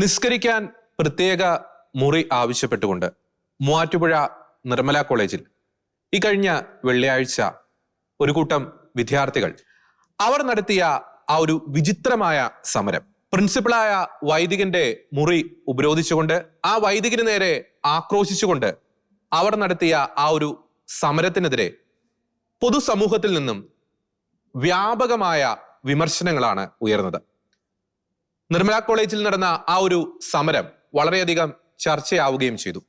നിസ്കരിക്കാൻ പ്രത്യേക മുറി ആവശ്യപ്പെട്ടുകൊണ്ട് മൂവാറ്റുപുഴ നിർമ്മല കോളേജിൽ ഈ കഴിഞ്ഞ വെള്ളിയാഴ്ച ഒരു കൂട്ടം വിദ്യാർത്ഥികൾ അവർ നടത്തിയ ആ ഒരു വിചിത്രമായ സമരം. പ്രിൻസിപ്പളായ വൈദികന്റെ മുറി ഉപരോധിച്ചുകൊണ്ട് ആ വൈദികന് നേരെ ആക്രോശിച്ചുകൊണ്ട് അവർ നടത്തിയ ആ ഒരു സമരത്തിനെതിരെ പൊതുസമൂഹത്തിൽ നിന്നും വ്യാപകമായ വിമർശനങ്ങളാണ് ഉയർന്നത്. നിർമ്മല കോളേജിൽ നടന്ന ആ ഒരു സമരം വളരെയധികം ചർച്ചയാവുകയും ചെയ്തു.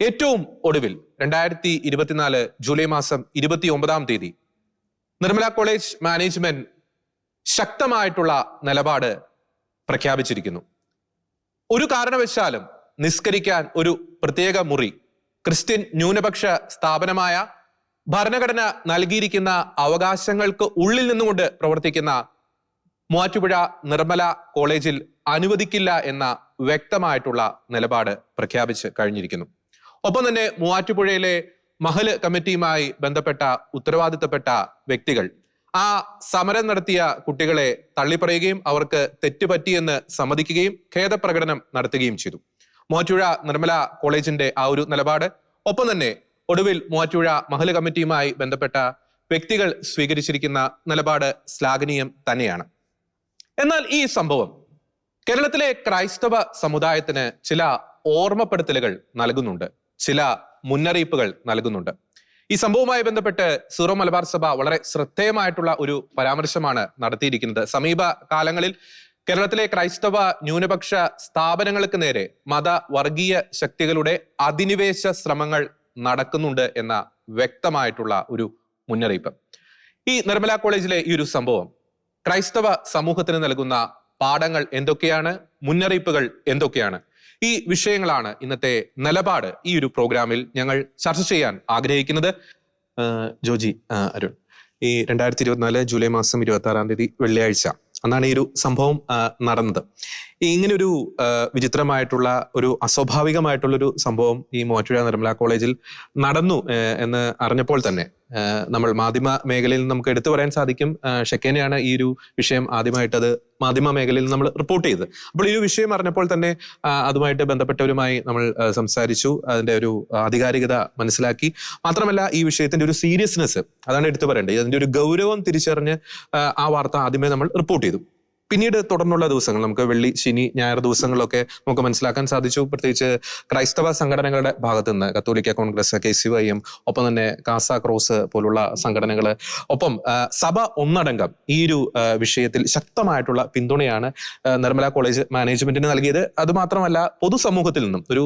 ഏറ്റവും ഒടുവിൽ രണ്ടായിരത്തി ഇരുപത്തിനാല് ജൂലൈ മാസം ഇരുപത്തി ഒമ്പതാം തീയതി നിർമ്മല കോളേജ് മാനേജ്മെന്റ് ശക്തമായിട്ടുള്ള നിലപാട് പ്രഖ്യാപിച്ചിരിക്കുന്നു. ഒരു കാരണവശാലും നിസ്കരിക്കാൻ ഒരു പ്രത്യേക മുറി ക്രിസ്ത്യൻ ന്യൂനപക്ഷ സ്ഥാപനമായ ഭരണഘടന നൽകിയിരിക്കുന്ന അവകാശങ്ങൾക്ക് ഉള്ളിൽ നിന്നുകൊണ്ട് പ്രവർത്തിക്കുന്ന മൂവാറ്റുപുഴ നിർമ്മല കോളേജിൽ അനുവദിക്കില്ല എന്ന വ്യക്തമായിട്ടുള്ള നിലപാട് പ്രഖ്യാപിച്ച് കഴിഞ്ഞിരിക്കുന്നു. ഒപ്പം തന്നെ മൂവാറ്റുപുഴയിലെ മഹൽ കമ്മിറ്റിയുമായി ബന്ധപ്പെട്ട ഉത്തരവാദിത്തപ്പെട്ട വ്യക്തികൾ ആ സമരം നടത്തിയ കുട്ടികളെ തള്ളിപ്പറയുകയും അവർക്ക് തെറ്റുപറ്റിയെന്ന് സമ്മതിക്കുകയും ഖേദപ്രകടനം നടത്തുകയും ചെയ്തു. മൂവാറ്റുപുഴ നിർമ്മല കോളേജിന്റെ ആ ഒരു നിലപാട്. ഒപ്പം തന്നെ ഒടുവിൽ മൂവാറ്റുപുഴ മഹൽ കമ്മിറ്റിയുമായി ബന്ധപ്പെട്ട വ്യക്തികൾ സ്വീകരിച്ചിരിക്കുന്ന നിലപാട് ശ്ലാഘനീയം തന്നെയാണ്. എന്നാൽ ഈ സംഭവം കേരളത്തിലെ ക്രൈസ്തവ സമുദായത്തിന് ചില ഓർമ്മപ്പെടുത്തലുകൾ നൽകുന്നുണ്ട്. ചില മുന്നറിയിപ്പുകൾ നൽകുന്നുണ്ട്. ഈ സംഭവവുമായി ബന്ധപ്പെട്ട് സീറോ മലബാർ സഭ വളരെ ശ്രദ്ധേയമായിട്ടുള്ള ഒരു പരാമർശമാണ് നടത്തിയിരിക്കുന്നത്. സമീപ കാലങ്ങളിൽ കേരളത്തിലെ ക്രൈസ്തവ ന്യൂനപക്ഷ സ്ഥാപനങ്ങൾക്ക് നേരെ മത വർഗീയ ശക്തികളുടെ അധിനിവേശ ശ്രമങ്ങൾ നടക്കുന്നുണ്ട് എന്ന വ്യക്തമായിട്ടുള്ള ഒരു മുന്നറിയിപ്പ്. ഈ നിർമ്മല കോളേജിലെ ഈ ഒരു സംഭവം ക്രൈസ്തവ സമൂഹത്തിന് നൽകുന്ന പാഠങ്ങൾ എന്തൊക്കെയാണ്? മുന്നറിയിപ്പുകൾ എന്തൊക്കെയാണ്? ഈ വിഷയങ്ങളാണ് ഇന്നത്തെ നിലപാട് ഈ ഒരു പ്രോഗ്രാമിൽ ഞങ്ങൾ ചർച്ച ചെയ്യാൻ ആഗ്രഹിക്കുന്നത്. ജോജി അരുൺ ഈ രണ്ടായിരത്തി ഇരുപത്തിനാല് ജൂലൈ മാസം ഇരുപത്തി ആറാം തീയതി വെള്ളിയാഴ്ച അന്നാണ് ഈ ഒരു സംഭവം നടന്നത്. ഇങ്ങനെ ഒരു വിചിത്രമായിട്ടുള്ള ഒരു അസ്വാഭാവികമായിട്ടുള്ള ഒരു സംഭവം ഈ മൂവാറ്റുപുഴ നിർമ്മല കോളേജിൽ നടന്നു എന്ന് അറിഞ്ഞപ്പോൾ തന്നെ നമ്മൾ മാധ്യമ മേഖലയിൽ നമുക്ക് എടുത്തു പറയാൻ സാധിക്കും. ഷെക്കേനെയാണ് ഈ ഒരു വിഷയം ആദ്യമായിട്ട് അത് മാധ്യമ മേഖലയിൽ നമ്മൾ റിപ്പോർട്ട് ചെയ്തത്. അപ്പോൾ ഈ ഒരു വിഷയം അറിഞ്ഞപ്പോൾ തന്നെ അതുമായിട്ട് ബന്ധപ്പെട്ടവരുമായി നമ്മൾ സംസാരിച്ചു. അതിന്റെ ഒരു ആധികാരികത മനസ്സിലാക്കി. മാത്രമല്ല ഈ വിഷയത്തിന്റെ ഒരു സീരിയസ്നെസ് അതാണ് എടുത്തു പറയേണ്ടത്. അതിന്റെ ഒരു ഗൗരവം തിരിച്ചറിഞ്ഞ് ആ വാർത്ത ആദ്യമേ നമ്മൾ റിപ്പോർട്ട് ചെയ്തു. പിന്നീട് തുടർന്നുള്ള ദിവസങ്ങൾ നമുക്ക് വെള്ളി ശനി ഞായർ ദിവസങ്ങളിലൊക്കെ നമുക്ക് മനസ്സിലാക്കാൻ സാധിച്ചു. പ്രത്യേകിച്ച് ക്രൈസ്തവ സംഘടനകളുടെ ഭാഗത്തു നിന്ന് Catholic Congress K C Y M ഒപ്പം തന്നെ കാസ ക്രോസ് പോലുള്ള സംഘടനകൾ ഒപ്പം സഭ ഒന്നടങ്കം ഈ ഒരു വിഷയത്തിൽ ശക്തമായിട്ടുള്ള പിന്തുണയാണ് നിർമ്മല കോളേജ് മാനേജ്മെന്റിന് നൽകിയത്. അതുമാത്രമല്ല പൊതുസമൂഹത്തിൽ നിന്നും ഒരു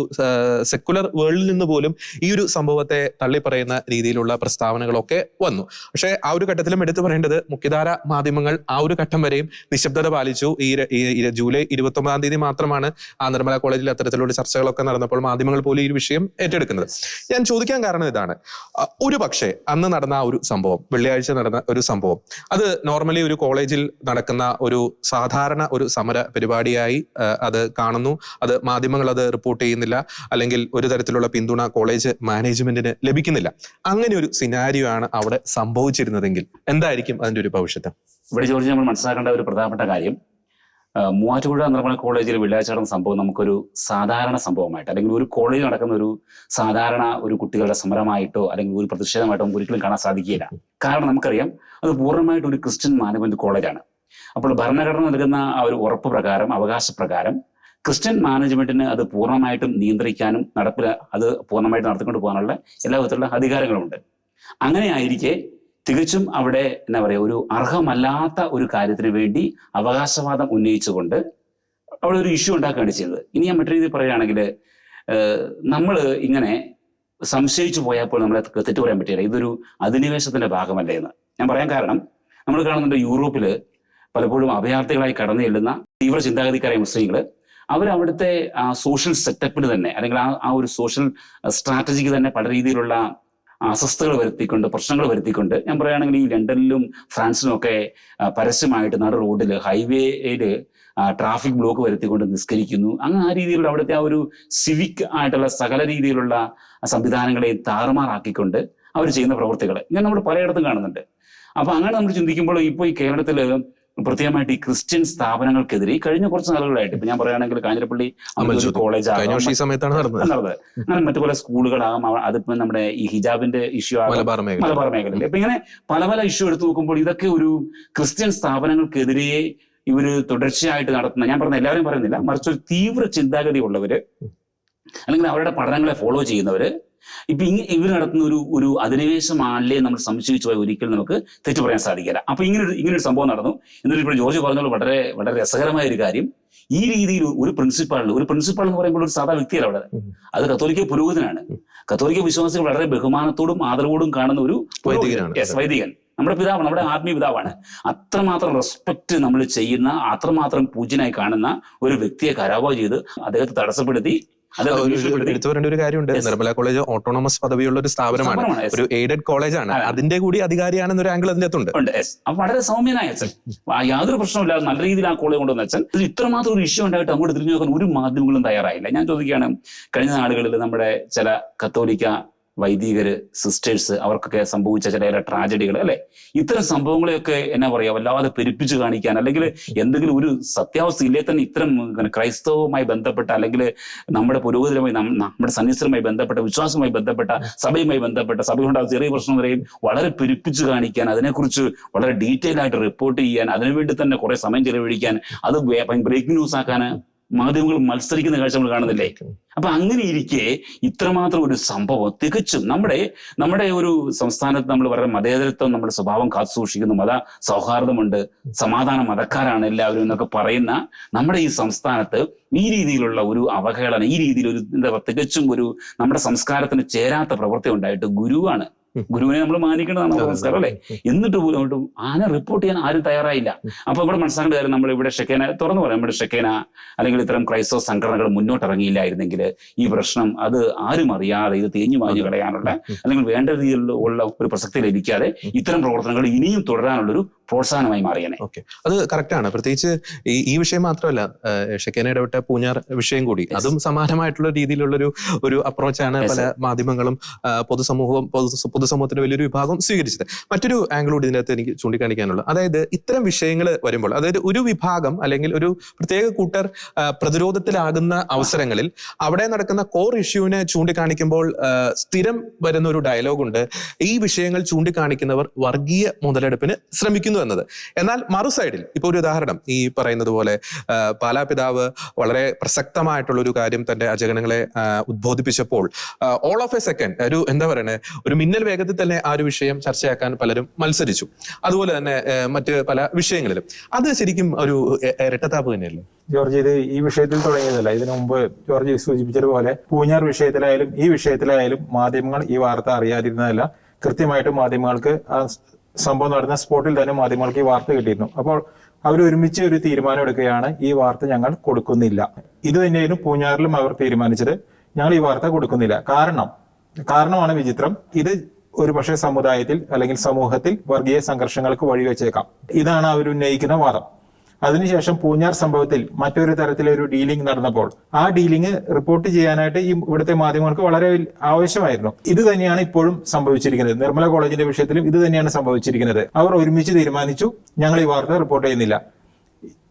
സെക്കുലർ വേൾഡിൽ നിന്ന് പോലും ഈ ഒരു സംഭവത്തെ തള്ളിപ്പറയുന്ന രീതിയിലുള്ള പ്രസ്താവനകളൊക്കെ വന്നു. പക്ഷേ ആ ഒരു ഘട്ടത്തിലും എടുത്തു പറയേണ്ടത് മുഖ്യധാര മാധ്യമങ്ങൾ ആ ഒരു ഘട്ടം വരെയും നിശബ്ദത പാലിച്ചു. ഈ ജൂലൈ ഇരുപത്തി ഒമ്പതാം തീയതി മാത്രമാണ് ആ നിർമ്മല കോളേജിൽ അത്തരത്തിലുള്ള ചർച്ചകളൊക്കെ നടന്നപ്പോൾ മാധ്യമങ്ങൾ പോലും ഈ വിഷയം ഏറ്റെടുക്കുന്നത്. ഞാൻ ചോദിക്കാൻ കാരണം ഇതാണ്. ഒരു പക്ഷേ അന്ന് നടന്ന ഒരു സംഭവം വെള്ളിയാഴ്ച നടന്ന ഒരു സംഭവം അത് നോർമലി ഒരു കോളേജിൽ നടക്കുന്ന ഒരു സാധാരണ ഒരു സമര പരിപാടിയായി അത് കാണുന്നു. അത് മാധ്യമങ്ങൾ അത് റിപ്പോർട്ട് ചെയ്യുന്നില്ല. അല്ലെങ്കിൽ ഒരു തരത്തിലുള്ള പിന്തുണ കോളേജ് മാനേജ്മെന്റിന് ലഭിക്കുന്നില്ല. അങ്ങനെ ഒരു സിനാരിയോ ആണ് അവിടെ സംഭവിച്ചിരുന്നതെങ്കിൽ എന്തായിരിക്കും അതിന്റെ ഒരു ഭവിഷ്യത്ത്? ഇവിടെ ജോർജ് നമ്മൾ മനസ്സിലാക്കേണ്ട ഒരു പ്രധാനപ്പെട്ട കാര്യം മൂവാറ്റുപുഴ നിർമ്മല കോളേജിൽ വെള്ളിയാഴ്ച നടന്ന സംഭവം നമുക്കൊരു സാധാരണ സംഭവമായിട്ട് അല്ലെങ്കിൽ ഒരു കോളേജിൽ നടക്കുന്ന ഒരു സാധാരണ ഒരു കുട്ടികളുടെ സമരമായിട്ടോ അല്ലെങ്കിൽ ഒരു പ്രതിഷേധമായിട്ടോ ഒരിക്കലും കാണാൻ സാധിക്കില്ല കാരണം നമുക്കറിയാം അത് പൂർണമായിട്ട് ഒരു ക്രിസ്ത്യൻ മാനവന്റ് കോളേജാണ്. അപ്പോൾ ഭരണഘടന നൽകുന്ന ആ ഒരു ഉറപ്പ് പ്രകാരം അവകാശ പ്രകാരം ക്രിസ്ത്യൻ മാനേജ്മെന്റിന് അത് പൂർണമായിട്ടും നിയന്ത്രിക്കാനും നടപ്പിൽ അത് പൂർണമായിട്ട് നടത്തിക്കൊണ്ട് പോകാനുള്ള എല്ലാ വിധത്തിലുള്ള അധികാരങ്ങളുമുണ്ട്. അങ്ങനെ ആയിരിക്കെ തികച്ചും അവിടെ എന്താ പറയുക ഒരു അർഹമല്ലാത്ത ഒരു കാര്യത്തിന് വേണ്ടി അവകാശവാദം ഉന്നയിച്ചുകൊണ്ട് അവിടെ ഒരു ഇഷ്യൂ ഉണ്ടാക്കുകയാണ് ചെയ്തത് ഇനി ഞാൻ മറ്റൊരു രീതിയിൽ പറയുകയാണെങ്കിൽ നമ്മൾ ഇങ്ങനെ സംശയിച്ചു പോയപ്പോൾ നമ്മളെ തെറ്റു പറയാൻ പറ്റില്ല. ഇതൊരു അധിനിവേശത്തിന്റെ ഭാഗമല്ലേ എന്ന്. ഞാൻ പറയാൻ കാരണം നമ്മൾ കാണുന്നുണ്ട് യൂറോപ്പിൽ പലപ്പോഴും അഭയാർത്ഥികളായി കടന്നു ചെല്ലുന്ന തീവ്ര ചിന്താഗതിക്കാരായ മുസ്ലിങ്ങൾ അവർ അവിടുത്തെ ആ സോഷ്യൽ സെറ്റപ്പിന് തന്നെ അല്ലെങ്കിൽ ആ ആ ഒരു സോഷ്യൽ സ്ട്രാറ്റജിക്ക് തന്നെ പല രീതിയിലുള്ള അസ്വസ്ഥകൾ വരുത്തിക്കൊണ്ട് പ്രശ്നങ്ങൾ വരുത്തിക്കൊണ്ട് ഞാൻ പറയുകയാണെങ്കിൽ ഈ ലണ്ടനിലും ഫ്രാൻസിലും ഒക്കെ പരസ്യമായിട്ട് നട റോഡിൽ ഹൈവേയിൽ ട്രാഫിക് ബ്ലോക്ക് വരുത്തിക്കൊണ്ട് നിസ്കരിക്കുന്നു. അങ്ങനെ ആ രീതിയിലുള്ള അവിടുത്തെ ആ ഒരു സിവിക് ആയിട്ടുള്ള സകല രീതിയിലുള്ള സംവിധാനങ്ങളെ താറുമാറാക്കിക്കൊണ്ട് അവർ ചെയ്യുന്ന പ്രവൃത്തികൾ ഞാൻ നമ്മൾ പലയിടത്തും കാണുന്നുണ്ട്. അപ്പൊ അങ്ങനെ നമ്മൾ ചിന്തിക്കുമ്പോൾ ഇപ്പോൾ ഈ കേരളത്തിൽ പ്രത്യേകമായിട്ട് ഈ ക്രിസ്ത്യൻ സ്ഥാപനങ്ങൾക്കെതിരെ ഈ കഴിഞ്ഞ കുറച്ച് നാളുകളായിട്ട് ഇപ്പൊ ഞാൻ പറയുകയാണെങ്കിൽ കാഞ്ഞിരപ്പള്ളി കോളേജാണ് കോളേജ് സമയത്താണ് നടന്നത്. നടന്നത്. അങ്ങനെ മറ്റു പല സ്കൂളുകളാകാം. അതിപ്പോ നമ്മുടെ ഈ ഹിജാബിന്റെ ഇഷ്യൂ ആകാം. മലബാർ മേഖല. മേഖലയിൽ അപ്പൊ ഇങ്ങനെ പല പല ഇഷ്യൂ എടുത്തു നോക്കുമ്പോൾ ഇതൊക്കെ ഒരു ക്രിസ്ത്യൻ സ്ഥാപനങ്ങൾക്കെതിരെ ഇവർ തുടർച്ചയായിട്ട് നടത്തുന്ന ഞാൻ പറഞ്ഞ എല്ലാവരും പറയുന്നില്ല. മറിച്ച് ഒരു തീവ്ര ചിന്താഗതി ഉള്ളവര് അല്ലെങ്കിൽ അവരുടെ പഠനങ്ങളെ ഫോളോ ചെയ്യുന്നവര് ഇപ്പൊ ഇങ്ങനെ ഇവർ നടത്തുന്ന ഒരു ഒരു അധിനിവേശമാണല്ലേ നമ്മൾ സംശയിച്ചു പോയി ഒരിക്കലും നമുക്ക് തെറ്റു പറയാൻ സാധിക്കില്ല. അപ്പൊ ഇങ്ങനെ ഒരു ഇങ്ങനെ ഒരു സംഭവം നടന്നു. എന്നിട്ട് ഇപ്പോൾ ജോർജ് പറഞ്ഞോളൂ വളരെ വളരെ രസകരമായ ഒരു കാര്യം. ഈ രീതിയിൽ ഒരു പ്രിൻസിപ്പാളിന് ഒരു പ്രിൻസിപ്പാൾ എന്ന് പറയുമ്പോൾ ഒരു സാധാ വ്യക്തിയല്ല അവിടെ ഉം. അത് കത്തോലിക്ക പുരോഹിതനാണ്. കത്തോലിക്ക വിശ്വാസികൾ വളരെ ബഹുമാനത്തോടും ആദരവോടും കാണുന്ന ഒരു. വൈദികൻ. നമ്മുടെ പിതാവാണ് നമ്മുടെ ആത്മീയ പിതാവാണ്. അത്രമാത്രം റെസ്പെക്ട് നമ്മൾ ചെയ്യുന്ന അത്രമാത്രം പൂജ്യനായി കാണുന്ന ഒരു വ്യക്തിയെ കരാവോ ചെയ്ത് അദ്ദേഹത്തെ തടസ്സപ്പെടുത്തി എടുത്തു പറയേണ്ട ഒരു കാര്യമുണ്ട്. നിർമ്മല കോളേജ് ഓട്ടോണമസ് പദവിയുള്ള ഒരു സ്ഥാപനമാണ്. ഒരു എയ്ഡഡ് കോളേജാണ് അതെ. അതിന്റെ കൂടി അധികാരിയാണെന്നൊരു ആംഗിൾ അതിന്റെ അകത്തുണ്ട്. വളരെ സൗമ്യനായ അച്ഛൻ. യാതൊരു പ്രശ്നമില്ലാതെ നല്ല രീതിയിൽ ആ കോളേജ് കൊണ്ടുവന്ന അച്ഛൻ. ഇത് ഇത്രമാത്രം ഒരു ഇഷ്യൂ ഉണ്ടായിട്ട് അങ്ങോട്ട് തിരിഞ്ഞു നോക്കാൻ ഒരു മാധ്യമങ്ങളും തയ്യാറായില്ല. ഞാൻ ചോദിക്കുകയാണ് കഴിഞ്ഞ നാളുകളിൽ നമ്മുടെ ചില കത്തോലിക്ക വൈദികര് സിസ്റ്റേഴ്സ് അവർക്കൊക്കെ സംഭവിച്ച ചില ട്രാജഡികൾ അല്ലെ? ഇത്തരം സംഭവങ്ങളെയൊക്കെ എന്നാ പറയാ വല്ലാതെ പെരുപ്പിച്ചു കാണിക്കാൻ അല്ലെങ്കിൽ എന്തെങ്കിലും ഒരു സത്യാവസ്ഥ ഇല്ലേ തന്നെ ഇത്തരം ക്രൈസ്തവുമായി ബന്ധപ്പെട്ട അല്ലെങ്കിൽ നമ്മുടെ പുരോഹിതരുമായി നമ്മുടെ സന്യസ്തരുമായി ബന്ധപ്പെട്ട വിശ്വാസവുമായി ബന്ധപ്പെട്ട സഭയുമായി ബന്ധപ്പെട്ട സഭയുണ്ടാകുന്ന ചെറിയ പ്രശ്നം വരെയും വളരെ പെരുപ്പിച്ചു കാണിക്കാൻ അതിനെക്കുറിച്ച് വളരെ ഡീറ്റെയിൽ ആയിട്ട് റിപ്പോർട്ട് ചെയ്യാൻ അതിനുവേണ്ടി തന്നെ കുറെ സമയം ചെലവഴിക്കാൻ അത് ബ്രേക്കിംഗ് ന്യൂസ് ആക്കാൻ മാധ്യമങ്ങൾ മത്സരിക്കുന്ന കാഴ്ച നമ്മൾ കാണുന്നില്ലേ അപ്പൊ അങ്ങനെ ഇരിക്കെ ഇത്രമാത്രം ഒരു സംഭവം തികച്ചും നമ്മുടെ നമ്മുടെ ഒരു സംസ്ഥാനത്ത് നമ്മൾ വളരെ മതേതരത്വം നമ്മുടെ സ്വഭാവം കാത്തു സൂക്ഷിക്കുന്നു മത സൗഹാർദ്ദമുണ്ട് സമാധാന മതക്കാരാണ് എല്ലാവരും എന്നൊക്കെ പറയുന്ന നമ്മുടെ ഈ സംസ്ഥാനത്ത് ഈ രീതിയിലുള്ള ഒരു അവഹേളന ഈ രീതിയിൽ ഒരു എന്താ പറയുക, തികച്ചും ഒരു നമ്മുടെ സംസ്കാരത്തിന് ചേരാത്ത പ്രവൃത്തി ഉണ്ടായിട്ട് ഗുരുവാണ്. ഗുരുവിനെ നമ്മൾ മാനിക്കേണ്ടതാണ് നമ്മുടെ സംസ്കാരം അല്ലെ? എന്നിട്ട് പോലും ആനെ റിപ്പോർട്ട് ചെയ്യാൻ ആരും തയ്യാറായില്ല. അപ്പൊ ഇവിടെ മനസ്സിലാക്കേണ്ട കാര്യം നമ്മൾ ഇവിടെ ഷെക്കേന തുറന്നു പറയാം. നമ്മുടെ ഷെക്കേന അല്ലെങ്കിൽ ഇത്തരം ക്രൈസ്തവ സംഘടനകൾ മുന്നോട്ട് ഇറങ്ങിയില്ലായിരുന്നെങ്കിൽ ഈ പ്രശ്നം അത് ആരും അറിയാതെ ഇത് തേഞ്ഞു മാഞ്ഞു കളയാനുള്ള അല്ലെങ്കിൽ വേണ്ട രീതിയിലുള്ള ഒരു പ്രസക്തി ലഭിക്കാതെ ഇത്തരം പ്രവർത്തനങ്ങൾ ഇനിയും തുടരാനുള്ള ഒരു പ്രോത്സാഹനമായി മാറിയനെ. ഓക്കെ. അത് കറക്റ്റ് ആണ്. പ്രത്യേകിച്ച് ഈ ഈ വിഷയം മാത്രമല്ല ഷെക്കേന ഇടപെട്ട പൂഞ്ഞാർ വിഷയം കൂടി. അതും സമാനമായിട്ടുള്ള രീതിയിലുള്ളൊരു ഒരു അപ്രോച്ചാണ് പല മാധ്യമങ്ങളും പൊതുസമൂഹവും പൊതുസമൂഹത്തിന്റെ വലിയൊരു വിഭാഗം സ്വീകരിച്ചത്. മറ്റൊരു ആംഗിൾ കൂടി ഇതിനകത്ത് എനിക്ക് ചൂണ്ടിക്കാണിക്കാനുള്ളത് അതായത് ഇത്തരം വിഷയങ്ങൾ വരുമ്പോൾ അതായത് ഒരു വിഭാഗം അല്ലെങ്കിൽ ഒരു പ്രത്യേക കൂട്ടർ പ്രതിരോധത്തിലാകുന്ന അവസരങ്ങളിൽ അവിടെ നടക്കുന്ന കോർ ഇഷ്യൂവിനെ ചൂണ്ടിക്കാണിക്കുമ്പോൾ സ്ഥിരം വരുന്ന ഒരു ഡയലോഗുണ്ട് ഈ വിഷയങ്ങൾ ചൂണ്ടിക്കാണിക്കുന്നവർ വർഗീയ മുതലെടുപ്പിന് ശ്രമിക്കുന്നു എന്നത്. എന്നാൽ മറു സൈഡിൽ ഇപ്പൊ ഒരു ഉദാഹരണം. ഈ പറയുന്നത് പോലെ പാലാ പിതാവ് വളരെ പ്രസക്തമായിട്ടുള്ള ഒരു കാര്യം തന്റെ അജഗണങ്ങളെ ഉദ്ബോധിപ്പിച്ചപ്പോൾ ഓൾ ഓഫ് എ സെക്കൻഡ് ഒരു എന്താ പറയണേ ഒരു മിന്നൽ വേഗത്തിൽ തന്നെ ആ ഒരു വിഷയം ചർച്ചയാക്കാൻ പലരും മത്സരിച്ചു. അതുപോലെ തന്നെ മറ്റ് പല വിഷയങ്ങളിലും. അത് ശരിക്കും ഒരു ഇരട്ടത്താപ്പ് തന്നെയല്ലേ? ജോർജ് ഇത് ഈ വിഷയത്തിൽ തുടങ്ങിയതല്ല. ഇതിനു മുമ്പ് ജോർജ് സൂചിപ്പിച്ചതുപോലെ പൂഞ്ഞാർ വിഷയത്തിലായാലും ഈ വിഷയത്തിലായാലും മാധ്യമങ്ങൾ ഈ വാർത്ത അറിയാതിരുന്നതല്ല. കൃത്യമായിട്ട് മാധ്യമങ്ങൾക്ക് സംഭവം നടന്ന സ്പോട്ടിൽ തന്നെ മാധ്യമങ്ങൾക്ക് ഈ വാർത്ത കിട്ടിയിരുന്നു. അപ്പോൾ അവർ ഒരുമിച്ച് ഒരു തീരുമാനം എടുക്കുകയാണ്. ഈ വാർത്ത ഞങ്ങൾ കൊടുക്കുന്നില്ല. ഇത് തന്നെയായിരുന്നു പൂഞ്ഞാറിലും അവർ തീരുമാനിച്ചത്. ഞങ്ങൾ ഈ വാർത്ത കൊടുക്കുന്നില്ല. കാരണം കാരണമാണ് വിചിത്രം. ഇത് ഒരു പക്ഷേ സമുദായത്തിൽ അല്ലെങ്കിൽ സമൂഹത്തിൽ വർഗീയ സംഘർഷങ്ങൾക്ക് വഴിവെച്ചേക്കാം. ഇതാണ് അവർ ഉന്നയിക്കുന്ന വാദം. അതിനുശേഷം പൂഞ്ഞാർ സംഭവത്തിൽ മറ്റൊരു തരത്തിലെ ഒരു ഡീലിംഗ് നടന്നപ്പോൾ ആ ഡീലിംഗ് റിപ്പോർട്ട് ചെയ്യാനായിട്ട് ഈ ഇവിടുത്തെ മാധ്യമങ്ങൾക്ക് വളരെ ആവശ്യമായിരുന്നു. ഇത് തന്നെയാണ് ഇപ്പോഴും സംഭവിച്ചിരിക്കുന്നത്. നിർമ്മല കോളേജിന്റെ വിഷയത്തിലും ഇത് തന്നെയാണ് സംഭവിച്ചിരിക്കുന്നത്. അവർ ഒരുമിച്ച് തീരുമാനിച്ചു. ഞങ്ങൾ ഈ വാർത്ത റിപ്പോർട്ട് ചെയ്യുന്നില്ല.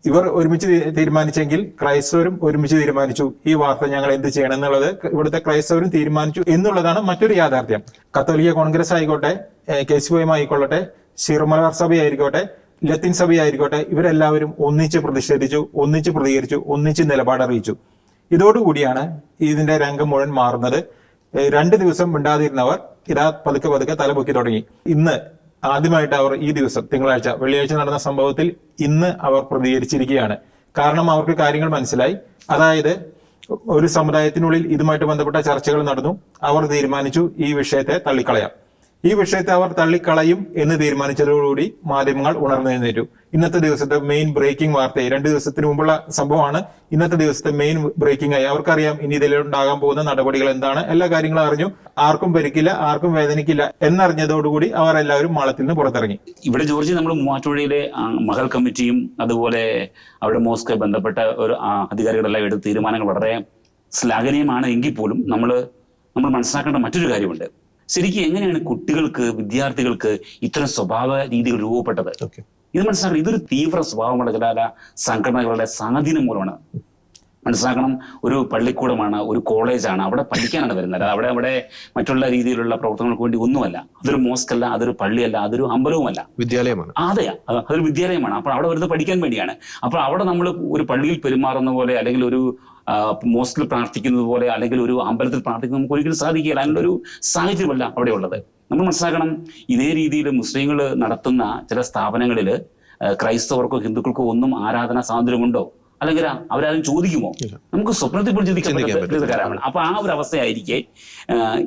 ഇവർ ഒരുമിച്ച് തീരുമാനിച്ചെങ്കിൽ ക്രൈസ്തവരും ഒരുമിച്ച് തീരുമാനിച്ചു. ഈ വാർത്ത ഞങ്ങൾ എന്ത് ചെയ്യണം എന്നുള്ളത് ഇവിടുത്തെ ക്രൈസ്തവരും തീരുമാനിച്ചു എന്നുള്ളതാണ് മറ്റൊരു യാഥാർത്ഥ്യം. കത്തോലിക്ക കോൺഗ്രസ് ആയിക്കോട്ടെ കെ. സി. എം ആയിക്കൊള്ളട്ടെ സഭ സഭയായിരിക്കോട്ടെ ലത്തിൻ സഭയായിരിക്കോട്ടെ ഇവരെല്ലാവരും ഒന്നിച്ച് പ്രതിഷേധിച്ചു ഒന്നിച്ച് പ്രതികരിച്ചു ഒന്നിച്ച് നിലപാടറിയിച്ചു ഇതോടുകൂടിയാണ് ഇതിന്റെ രംഗം മുഴുവൻ മാറുന്നത്. രണ്ട് ദിവസം മിണ്ടാതിരുന്നവർ ഇതാ പതുക്കെ പതുക്കെ തലപൊക്കി തുടങ്ങി. ഇന്ന് ആദ്യമായിട്ട് അവർ ഈ ദിവസം തിങ്കളാഴ്ച വെള്ളിയാഴ്ച നടന്ന സംഭവത്തിൽ ഇന്ന് അവർ പ്രതികരിച്ചിരിക്കുകയാണ്. കാരണം അവർക്ക് കാര്യങ്ങൾ മനസ്സിലായി. അതായത് ഒരു സമുദായത്തിനുള്ളിൽ ഇതുമായിട്ട് ബന്ധപ്പെട്ട ചർച്ചകൾ നടന്നു. അവർ തീരുമാനിച്ചു ഈ വിഷയത്തെ തള്ളിക്കളയാം. ഈ വിഷയത്തെ അവർ തള്ളിക്കളയും എന്ന് തീരുമാനിച്ചതോടുകൂടി മാധ്യമങ്ങൾ ഉണർന്നെഴുന്നേറ്റു ഇന്നത്തെ ദിവസത്തെ മെയിൻ ബ്രേക്കിംഗ് വാർത്ത രണ്ട് ദിവസത്തിന് മുമ്പുള്ള സംഭവമാണ് ഇന്നത്തെ ദിവസത്തെ മെയിൻ ബ്രേക്കിംഗ് ആയി. അവർക്കറിയാം ഇനി ഇതിലുണ്ടാകാൻ പോകുന്ന നടപടികൾ എന്താണ്. എല്ലാ കാര്യങ്ങളും അറിഞ്ഞു. ആർക്കും പരിക്കില്ല ആർക്കും വേദനിക്കില്ല എന്നറിഞ്ഞതോടുകൂടി അവർ എല്ലാവരും മാളത്തിൽ നിന്ന് പുറത്തിറങ്ങി. ഇവിടെ ജോർജി നമ്മൾ മൂവാറ്റുപുഴയിലെ മഹൽ കമ്മിറ്റിയും അതുപോലെ അവിടെ മോസ്കോ ബന്ധപ്പെട്ട ഒരു അധികാരികളെല്ലാം എടുത്ത തീരുമാനങ്ങൾ വളരെ ശ്ലാഘനീയമാണ് എങ്കിൽ പോലും നമ്മൾ നമ്മൾ മനസ്സിലാക്കേണ്ട മറ്റൊരു കാര്യമുണ്ട്. ശരിക്കും എങ്ങനെയാണ് കുട്ടികൾക്ക് വിദ്യാർത്ഥികൾക്ക് ഇത്തരം സ്വഭാവ രീതികൾ രൂപപ്പെട്ടത്? ഇത് മനസ്സിലാക്കണം. ഇതൊരു തീവ്ര സ്വഭാവമുള്ള ചില സംഘടനകളുടെ സ്വാധീനം മൂലമാണ്. മനസ്സിലാക്കണം. ഒരു പള്ളിക്കൂടമാണ് ഒരു കോളേജാണ്. അവിടെ പഠിക്കാനാണ് വരുന്നത്. അവിടെ അവിടെ മറ്റുള്ള രീതിയിലുള്ള പ്രവർത്തനങ്ങൾക്ക് വേണ്ടി ഒന്നുമല്ല. അതൊരു മോസ്ക് അല്ല അതൊരു പള്ളിയല്ല അതൊരു അമ്പലവുമല്ല. വിദ്യാലയമാണ്. അതെയാ അതെ അതൊരു വിദ്യാലയമാണ്. അപ്പോൾ അവിടെ വരുന്നത് പഠിക്കാൻ വേണ്ടിയാണ്. അപ്പോൾ അവിടെ നമ്മൾ ഒരു പള്ളിയിൽ പെരുമാറുന്ന പോലെ അല്ലെങ്കിൽ ഒരു മോസ്കിൽ പ്രാർത്ഥിക്കുന്നത് പോലെ അല്ലെങ്കിൽ ഒരു അമ്പലത്തിൽ പ്രാർത്ഥിക്കുന്നത് നമുക്ക് ഒരിക്കലും സാധിക്കില്ല ഒരു സാഹചര്യമല്ല അവിടെ ഉള്ളത്. നമ്മൾ മനസ്സിലാക്കണം ഇതേ രീതിയിൽ മുസ്ലിങ്ങൾ നടത്തുന്ന ചില സ്ഥാപനങ്ങളിൽ ക്രൈസ്തവർക്കോ ഹിന്ദുക്കൾക്കോ ഒന്നും ആരാധനാ സ്വാതന്ത്ര്യമുണ്ടോ? അല്ലെങ്കിൽ അവരാരും ചോദിക്കുമോ? നമുക്ക് സ്വപ്നത്തിൽ പോലും ചിന്തിക്കാൻ കാര്യമാണ്. അപ്പൊ ആ ഒരു അവസ്ഥയായിരിക്കെ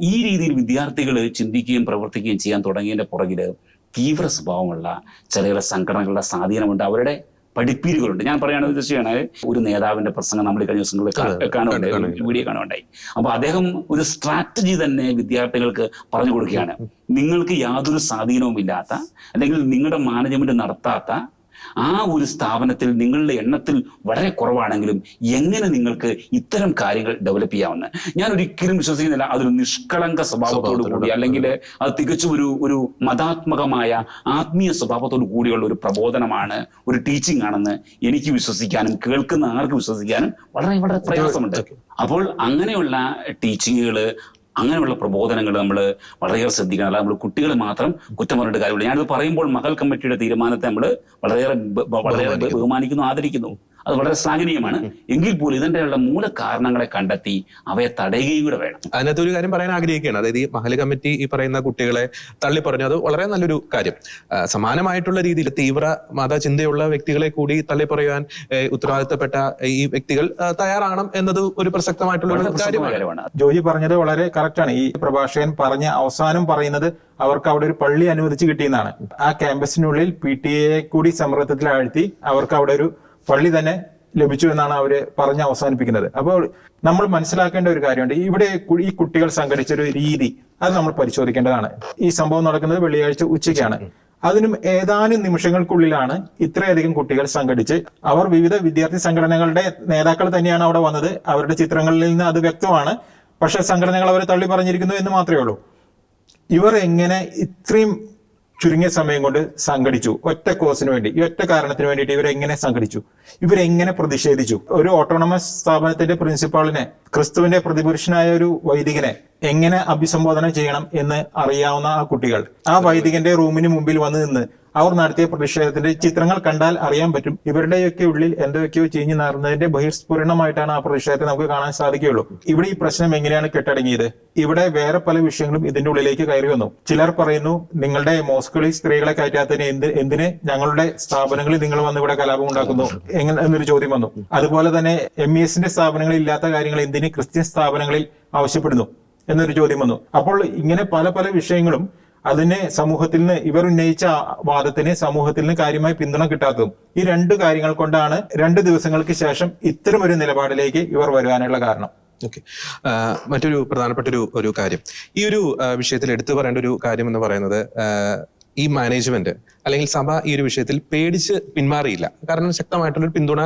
ഈ രീതിയിൽ വിദ്യാർത്ഥികൾ ചിന്തിക്കുകയും പ്രവർത്തിക്കുകയും ചെയ്യാൻ തുടങ്ങിയതിന്റെ പുറകിൽ തീവ്ര സ്വഭാവമുള്ള ചില ചില സംഘടനകളുടെ സ്വാധീനമുണ്ട്. അവരുടെ പഠിപ്പീരുകളുണ്ട്. ഞാൻ പറയുകയാണെങ്കിൽ തീർച്ചയാണ് ഒരു നേതാവിന്റെ പ്രസംഗം നമ്മൾ കഴിഞ്ഞ ദിവസങ്ങളിൽ കാണുകയുണ്ടായി. വീഡിയോ കാണുകയുണ്ടായി. അപ്പൊ അദ്ദേഹം ഒരു സ്ട്രാറ്റജി തന്നെ വിദ്യാർത്ഥികൾക്ക് പറഞ്ഞു കൊടുക്കുകയാണ്. നിങ്ങൾക്ക് യാതൊരു സ്വാധീനവും ഇല്ലാത്ത അല്ലെങ്കിൽ നിങ്ങളുടെ മാനേജ്മെന്റ് നടത്താത്ത ആ ഒരു സ്ഥാപനത്തിൽ നിങ്ങളുടെ എണ്ണത്തിൽ വളരെ കുറവാണെങ്കിലും എങ്ങനെ നിങ്ങൾക്ക് ഇത്തരം കാര്യങ്ങൾ ഡെവലപ്പ് ചെയ്യാമെന്ന് ഞാൻ ഒരിക്കലും വിശ്വസിക്കുന്നില്ല. അതൊരു നിഷ്കളങ്ക സ്വഭാവത്തോടു കൂടി അല്ലെങ്കിൽ അത് തികച്ചും ഒരു ഒരു മതാത്മകമായ ആത്മീയ സ്വഭാവത്തോടു കൂടിയുള്ള ഒരു പ്രബോധനമാണ് ഒരു ടീച്ചിങ് ആണെന്ന് എനിക്ക് വിശ്വസിക്കാനും കേൾക്കുന്ന ആർക്ക് വിശ്വസിക്കാനും വളരെ വളരെ പ്രയാസമുണ്ട്. അപ്പോൾ അങ്ങനെയുള്ള ടീച്ചിങ്ങുകൾ അങ്ങനെയുള്ള പ്രബോധനങ്ങൾ നമ്മൾ വളരെയേറെ ശ്രദ്ധിക്കണം. അല്ലാതെ നമ്മൾ കുട്ടികൾ മാത്രം കുറ്റം പറഞ്ഞിട്ട് കാര്യമില്ല. ഞാനിത് പറയുമ്പോൾ മകൾ കമ്മിറ്റിയുടെ തീരുമാനത്തെ നമ്മൾ വളരെയേറെ വളരെയേറെ ബഹുമാനിക്കുന്നു ആദരിക്കുന്നു. അത് വളരെ ശ്ലാഘനീയമാണ് എങ്കിൽ പോലും ഇതിന്റെയുള്ള മൂല കാരണങ്ങളെ കണ്ടെത്തി അവയെ തടയുകയും കൂടെ വേണം. അതിനകത്ത് ഒരു കാര്യം പറയാൻ ആഗ്രഹിക്കുകയാണ്. അതായത് ഈ മഹൽ കമ്മിറ്റി ഈ പറയുന്ന കുട്ടികളെ തള്ളി പറഞ്ഞു അത് വളരെ നല്ലൊരു കാര്യം. സമാനമായിട്ടുള്ള രീതിയിൽ തീവ്ര മതചിന്തയുള്ള വ്യക്തികളെ കൂടി തള്ളി പറയാൻ ഉത്തരവാദിത്തപ്പെട്ട ഈ വ്യക്തികൾ തയ്യാറാണ് എന്നത് ഒരു പ്രസക്തമായിട്ടുള്ള ഒരു കാര്യമാണ്. ജോജി പറഞ്ഞത് വളരെ കറക്റ്റാണ്. ഈ പ്രഭാഷകൻ പറഞ്ഞ അവസാനം പറയുന്നത് അവർക്ക് അവിടെ ഒരു പള്ളി അനുവദിച്ച് കിട്ടിയെന്നാണ്. ആ ക്യാമ്പസിനുള്ളിൽ പി ടി എ കൂടി സമ്മർദ്ദത്തിലാഴ്ത്തി അവർക്ക് അവിടെ ഒരു പള്ളി തന്നെ ലഭിച്ചു എന്നാണ് അവർ പറഞ്ഞ് അവസാനിപ്പിക്കുന്നത്. അപ്പോൾ നമ്മൾ മനസ്സിലാക്കേണ്ട ഒരു കാര്യമുണ്ട്. ഇവിടെ ഈ കുട്ടികൾ സംഘടിച്ച ഒരു രീതി അത് നമ്മൾ പരിശോധിക്കേണ്ടതാണ്. ഈ സംഭവം നടക്കുന്നത് വെള്ളിയാഴ്ച ഉച്ചയ്ക്കാണ്. അതിനും ഏതാനും നിമിഷങ്ങൾക്കുള്ളിലാണ് ഇത്രയധികം കുട്ടികൾ സംഘടിച്ച്. അവർ വിവിധ വിദ്യാർത്ഥി സംഘടനകളുടെ നേതാക്കൾ തന്നെയാണ് അവിടെ വന്നത്. അവരുടെ ചിത്രങ്ങളിൽ നിന്ന് അത് വ്യക്തമാണ്. പക്ഷെ സംഘടനകൾ അവരെ തള്ളി പറഞ്ഞിരിക്കുന്നു എന്ന് മാത്രമേ ഉള്ളൂ. ഇവർ എങ്ങനെ ഇത്രയും ചുരുങ്ങിയ സമയം കൊണ്ട് സംഘടിച്ചു. ഒറ്റ കോസിന് വേണ്ടി ഈ ഒറ്റ കാരണത്തിന് വേണ്ടിയിട്ട് ഇവരെങ്ങനെ സംഘടിച്ചു? ഇവരെങ്ങനെ പ്രതിഷേധിച്ചു? ഒരു ഓട്ടോണമസ് സ്ഥാപനത്തിന്റെ പ്രിൻസിപ്പാളിനെ ക്രിസ്തുവിന്റെ പ്രതിപുരുഷനായ ഒരു വൈദികനെ എങ്ങനെ അഭിസംബോധന ചെയ്യണം എന്ന് അറിയാവുന്ന ആ കുട്ടികൾ. ആ വൈദികന്റെ റൂമിന് മുമ്പിൽ വന്ന് നിന്ന് അവർ നടത്തിയ പ്രതിഷേധത്തിന്റെ ചിത്രങ്ങൾ കണ്ടാൽ അറിയാൻ പറ്റും. ഇവരുടെയൊക്കെ ഉള്ളിൽ എന്തൊക്കെയോ ചീഞ്ഞു നടന്നതിന്റെ ബഹിർസ്ഫുരണമായിട്ടാണ് ആ പ്രതിഷേധത്തെ നമുക്ക് കാണാൻ സാധിക്കുകയുള്ളൂ. ഇവിടെ ഈ പ്രശ്നം എങ്ങനെയാണ് കെട്ടടങ്ങിയത്? ഇവിടെ വേറെ പല വിഷയങ്ങളും ഇതിന്റെ ഉള്ളിലേക്ക് കയറി വന്നു. ചിലർ പറയുന്നു നിങ്ങളുടെ മോസ്കുകളിൽ സ്ത്രീകളെ കയറ്റാത്തതിന് എന്ത് എന്തിന് ഞങ്ങളുടെ സ്ഥാപനങ്ങളിൽ നിങ്ങൾ വന്ന് ഇവിടെ കലാപം ഉണ്ടാക്കുന്നു? എങ്ങനെ എന്നൊരു ചോദ്യം വന്നു. അതുപോലെ തന്നെ എം ഇ എസിന്റെ സ്ഥാപനങ്ങളിൽ ഇല്ലാത്ത കാര്യങ്ങൾ എന്തിന് ക്രിസ്ത്യൻ സ്ഥാപനങ്ങളിൽ ആവശ്യപ്പെടുന്നു? എന്നൊരു ചോദ്യം വന്നു. അപ്പോൾ ഇങ്ങനെ പല പല വിഷയങ്ങളും അതിനെ സമൂഹത്തിൽ നിന്ന് ഇവർ ഉന്നയിച്ച വാദത്തിന് സമൂഹത്തിൽ നിന്ന് കാര്യമായി പിന്തുണ കിട്ടാത്തതും ഈ രണ്ട് കാര്യങ്ങൾ കൊണ്ടാണ് രണ്ട് ദിവസങ്ങൾക്ക് ശേഷം ഇത്തരം ഒരു നിലപാടിലേക്ക് ഇവർ വരുവാനുള്ള കാരണം. ഓക്കെ. മറ്റൊരു പ്രധാനപ്പെട്ട ഒരു ഒരു കാര്യം. ഈ ഒരു വിഷയത്തിൽ എടുത്തു പറയേണ്ട ഒരു കാര്യം എന്ന് പറയുന്നത് ഈ മാനേജ്മെന്റ് അല്ലെങ്കിൽ സഭ ഈ ഒരു വിഷയത്തിൽ പേടിച്ച് പിന്മാറിയില്ല. കാരണം ശക്തമായിട്ടുള്ള ഒരു പിന്തുണ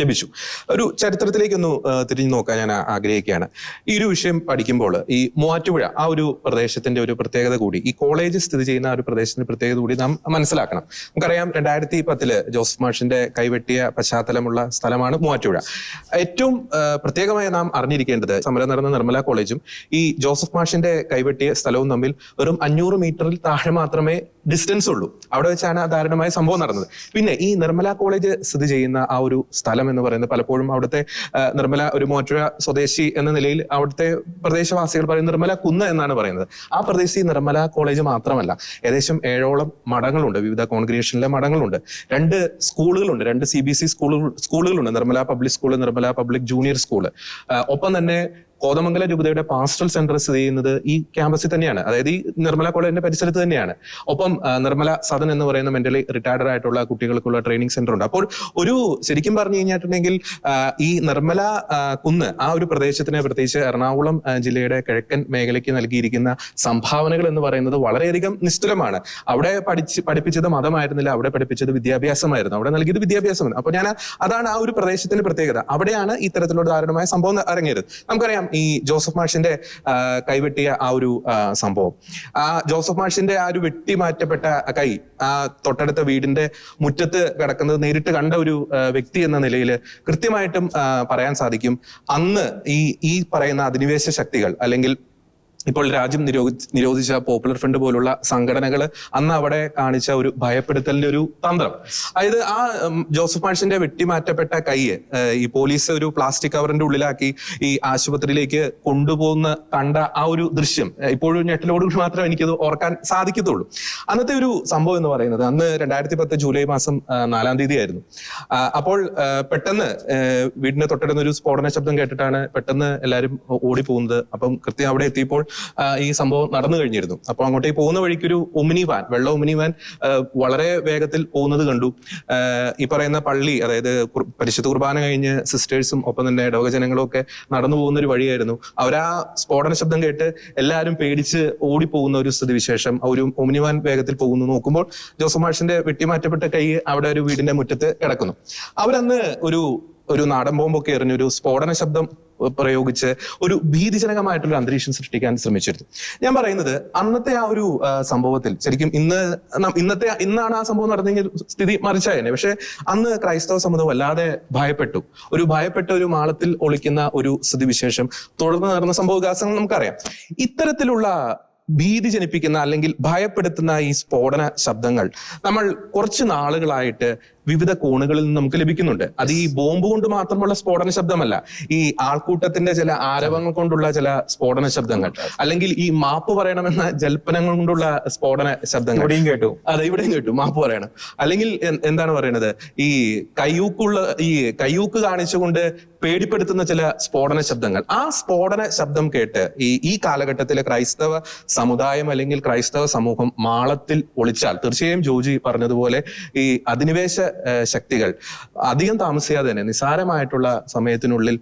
ലഭിച്ചു. ഒരു ചരിത്രത്തിലേക്കൊന്ന് തിരിഞ്ഞു നോക്കാൻ ഞാൻ ആഗ്രഹിക്കുകയാണ്. ഈ ഒരു വിഷയം പഠിക്കുമ്പോൾ ഈ മൂവാറ്റുപുഴ ആ ഒരു പ്രദേശത്തിന്റെ ഒരു പ്രത്യേകത കൂടി ഈ കോളേജ് സ്ഥിതി ചെയ്യുന്ന ഒരു പ്രദേശത്തിന്റെ പ്രത്യേകത കൂടി നാം മനസ്സിലാക്കണം. നമുക്കറിയാം രണ്ടായിരത്തി പത്തിൽ ജോസഫ് മാഷിന്റെ കൈവെട്ടിയ പശ്ചാത്തലമുള്ള സ്ഥലമാണ് മൂവാറ്റുപുഴ. ഏറ്റവും പ്രത്യേകമായി നാം അറിഞ്ഞിരിക്കേണ്ടത് സമരം നടന്ന നിർമ്മല കോളേജും ഈ ജോസഫ് മാഷിന്റെ കൈവെട്ടിയ സ്ഥലവും തമ്മിൽ വെറും അഞ്ഞൂറ് മീറ്ററിൽ താഴെ മാത്രമേ ഡിസ്റ്റൻസ് ഉള്ളൂ. അവിടെ വെച്ചാണ് ആ ദാരുണമായ സംഭവം നടന്നത്. പിന്നെ ഈ നിർമ്മല കോളേജ് സ്ഥിതി ചെയ്യുന്ന ആ ഒരു സ്ഥലം എന്ന് പറയുന്നത് പലപ്പോഴും അവിടുത്തെ നിർമ്മല ഒരു മോറ്റുഴ സ്വദേശി എന്ന നിലയിൽ അവിടുത്തെ പ്രദേശവാസികൾ പറയുന്നത് നിർമ്മല കുന്ന് എന്നാണ് പറയുന്നത്. ആ പ്രദേശത്ത് ഈ നിർമ്മല കോളേജ് മാത്രമല്ല. ഏകദേശം ഏഴോളം മഠങ്ങളുണ്ട്. വിവിധ കോൺഗ്രിയേഷനിലെ മഠങ്ങളുണ്ട്. രണ്ട് സ്കൂളുകളുണ്ട്. രണ്ട് സി ബി ഇ സ്കൂളുകൾ സ്കൂളുകളുണ്ട്. Nirmala public school Nirmala public junior school ഒപ്പം തന്നെ കോതമംഗല രൂപതയുടെ പാസ്റ്റൽ സെന്റർ സ്ഥിതി ചെയ്യുന്നത് ഈ ക്യാമ്പസിൽ തന്നെയാണ്. അതായത് ഈ നിർമ്മല കോളേജിന്റെ പരിസരത്ത് തന്നെയാണ്. ഒപ്പം നിർമ്മല സദൻ എന്ന് പറയുന്ന മെന്റലി റിട്ടയർഡ് ആയിട്ടുള്ള കുട്ടികൾക്കുള്ള ട്രെയിനിങ് സെന്റർ ഉണ്ട്. അപ്പോൾ ഒരു ശരിക്കും പറഞ്ഞു കഴിഞ്ഞിട്ടുണ്ടെങ്കിൽ ഈ നിർമ്മല കുന്ന് ആ ഒരു പ്രദേശത്തിന് പ്രത്യേകിച്ച് എറണാകുളം ജില്ലയുടെ കിഴക്കൻ മേഖലയ്ക്ക് നൽകിയിരിക്കുന്ന സംഭാവനകൾ എന്ന് പറയുന്നത് വളരെയധികം നിസ്തുലമാണ്. അവിടെ പഠിച്ച് പഠിപ്പിച്ചത് മതമായിരുന്നില്ല അവിടെ പഠിപ്പിച്ചത് വിദ്യാഭ്യാസമായിരുന്നു. അവിടെ നൽകിയത് വിദ്യാഭ്യാസമാണ്. അപ്പൊ ഞാൻ അതാണ് ആ ഒരു പ്രദേശത്തിന്റെ പ്രത്യേകത. അവിടെയാണ് ഇത്തരത്തിലുള്ള ദാരുണമായ സംഭവം അരങ്ങേറുന്നത് നമുക്കറിയാം ഈ ജോസഫ് മാഷിന്റെ കൈവെട്ടിയ ആ ഒരു സംഭവം. ആ ജോസഫ് മാഷിന്റെ ആ ഒരു വെട്ടി മാറ്റപ്പെട്ട കൈ ആ തൊട്ടടുത്ത വീടിന്റെ മുറ്റത്ത് കിടക്കുന്നത് നേരിട്ട് കണ്ട ഒരു വ്യക്തി എന്ന നിലയിൽ കൃത്യമായിട്ടും പറയാൻ സാധിക്കും. അന്ന് ഈ ഈ പറയുന്ന അധിനിവേശ ശക്തികൾ അല്ലെങ്കിൽ ഇപ്പോൾ രാജ്യം നിരോധി നിരോധിച്ച പോപ്പുലർ ഫ്രണ്ട് പോലുള്ള സംഘടനകൾ അന്ന് അവിടെ കാണിച്ച ഒരു ഭയപ്പെടുത്തലിന്റെ ഒരു തന്ത്രം. അതായത് ആ ജോസഫ് മാൻസിന്റെ വെട്ടിമാറ്റപ്പെട്ട കൈയെ ഈ പോലീസ് ഒരു പ്ലാസ്റ്റിക് കവറിന്റെ ഉള്ളിലാക്കി ഈ ആശുപത്രിയിലേക്ക് കൊണ്ടുപോകുന്ന കണ്ട ആ ഒരു ദൃശ്യം ഇപ്പോഴും ഞെട്ടിലോടുകൂടി മാത്രമേ എനിക്കത് ഓർക്കാൻ സാധിക്കത്തുള്ളൂ. അന്നത്തെ ഒരു സംഭവം എന്ന് പറയുന്നത് അന്ന് രണ്ടായിരത്തി പത്ത് ജൂലൈ മാസം നാലാം തീയതി ആയിരുന്നു അപ്പോൾ പെട്ടെന്ന് വീടിന്റെ തൊട്ടടുന്ന ഒരു സ്ഫോടന ശബ്ദം കേട്ടിട്ടാണ് പെട്ടെന്ന് എല്ലാവരും ഓടിപ്പോകുന്നത്. അപ്പം കൃത്യം അവിടെ എത്തിയപ്പോൾ ഈ സംഭവം നടന്നു കഴിഞ്ഞിരുന്നു. അപ്പോൾ അങ്ങോട്ടേക്ക് പോകുന്ന വഴിക്ക് ഒരു ഒമിനി വാൻ വെള്ള ഒമിനി വാൻ വളരെ വേഗത്തിൽ പോകുന്നത് കണ്ടു. ഈ പറയുന്ന പള്ളി അതായത് പരിശുദ്ധ കുർബാന കഴിഞ്ഞ് സിസ്റ്റേഴ്സും ഒപ്പം തന്നെ ഇടവക ജനങ്ങളും ഒക്കെ നടന്നു പോകുന്ന ഒരു വഴിയായിരുന്നു. അവരാ സ്ഫോടന ശബ്ദം കേട്ട് എല്ലാവരും പേടിച്ച് ഓടിപ്പോകുന്ന ഒരു സ്ഥിതിവിശേഷം വിശേഷം ഒരു ഒമിനിവാൻ വേഗത്തിൽ പോകുന്നു നോക്കുമ്പോൾ ജോസഫ് മാഷിന്റെ വെട്ടിമാറ്റപ്പെട്ട കൈ അവിടെ ഒരു വീടിന്റെ മുറ്റത്ത് കിടക്കുന്നു. അവരന്ന് ഒരു ഒരു നാടൻ ബോംബൊക്കെ എറിഞ്ഞ് ഒരു സ്ഫോടന ശബ്ദം പ്രയോഗിച്ച് ഒരു ഭീതിജനകമായിട്ടുള്ള അന്തരീക്ഷം സൃഷ്ടിക്കാൻ ശ്രമിച്ചിരുന്നു. ഞാൻ പറയുന്നത് അന്നത്തെ ആ ഒരു സംഭവത്തിൽ ശരിക്കും ഇന്ന് ഇന്നത്തെ ഇന്നാണ് ആ സംഭവം നടന്നെങ്കിൽ സ്ഥിതി മറിച്ചായനെ. പക്ഷെ അന്ന് ക്രൈസ്തവ സമൂഹം വല്ലാതെ ഭയപ്പെട്ടു. ഒരു ഭയപ്പെട്ട ഒരു മാളത്തിൽ ഒളിക്കുന്ന ഒരു സ്ഥിതിവിശേഷം തുടർന്ന് നടന്ന സംഭവവികാസങ്ങൾ നമുക്കറിയാം. ഇത്തരത്തിലുള്ള ഭീതി ജനിപ്പിക്കുന്ന അല്ലെങ്കിൽ ഭയപ്പെടുത്തുന്ന ഈ സ്ഫോടന ശബ്ദങ്ങൾ നമ്മൾ കുറച്ച് നാളുകളായിട്ട് വിവിധ കോണുകളിൽ നിന്ന് നമുക്ക് ലഭിക്കുന്നുണ്ട്. അത് ഈ ബോംബ് കൊണ്ട് മാത്രമുള്ള സ്ഫോടന ശബ്ദമല്ല. ഈ ആൾക്കൂട്ടത്തിന്റെ ചില ആരവങ്ങൾ കൊണ്ടുള്ള ചില സ്ഫോടന ശബ്ദങ്ങൾ. അല്ലെങ്കിൽ ഈ മാപ്പ് പറയണമെന്ന ജൽപ്പനങ്ങൾ കൊണ്ടുള്ള സ്ഫോടന ശബ്ദങ്ങൾ. ഇവിടെയും കേട്ടു. അതെ ഇവിടെയും കേട്ടു. മാപ്പ് പറയണം. അല്ലെങ്കിൽ എന്താണ് പറയുന്നത് ഈ കയ്യൂക്കുള്ള ഈ കയ്യൂക്ക് കാണിച്ചുകൊണ്ട് പേടിപ്പെടുത്തുന്ന ചില സ്ഫോടന ശബ്ദങ്ങൾ. ആ സ്ഫോടന ശബ്ദം കേട്ട് ഈ ഈ കാലഘട്ടത്തിലെ ക്രൈസ്തവ സമുദായം അല്ലെങ്കിൽ ക്രൈസ്തവ സമൂഹം മാളത്തിൽ ഒളിച്ചാൽ തീർച്ചയായും ജോജി പറഞ്ഞതുപോലെ ഈ അധിനിവേശ ശക്തികൾ. അധികം താമസിയാതെ തന്നെ നിസാരമായിട്ടുള്ള സമയത്തിനുള്ളിൽ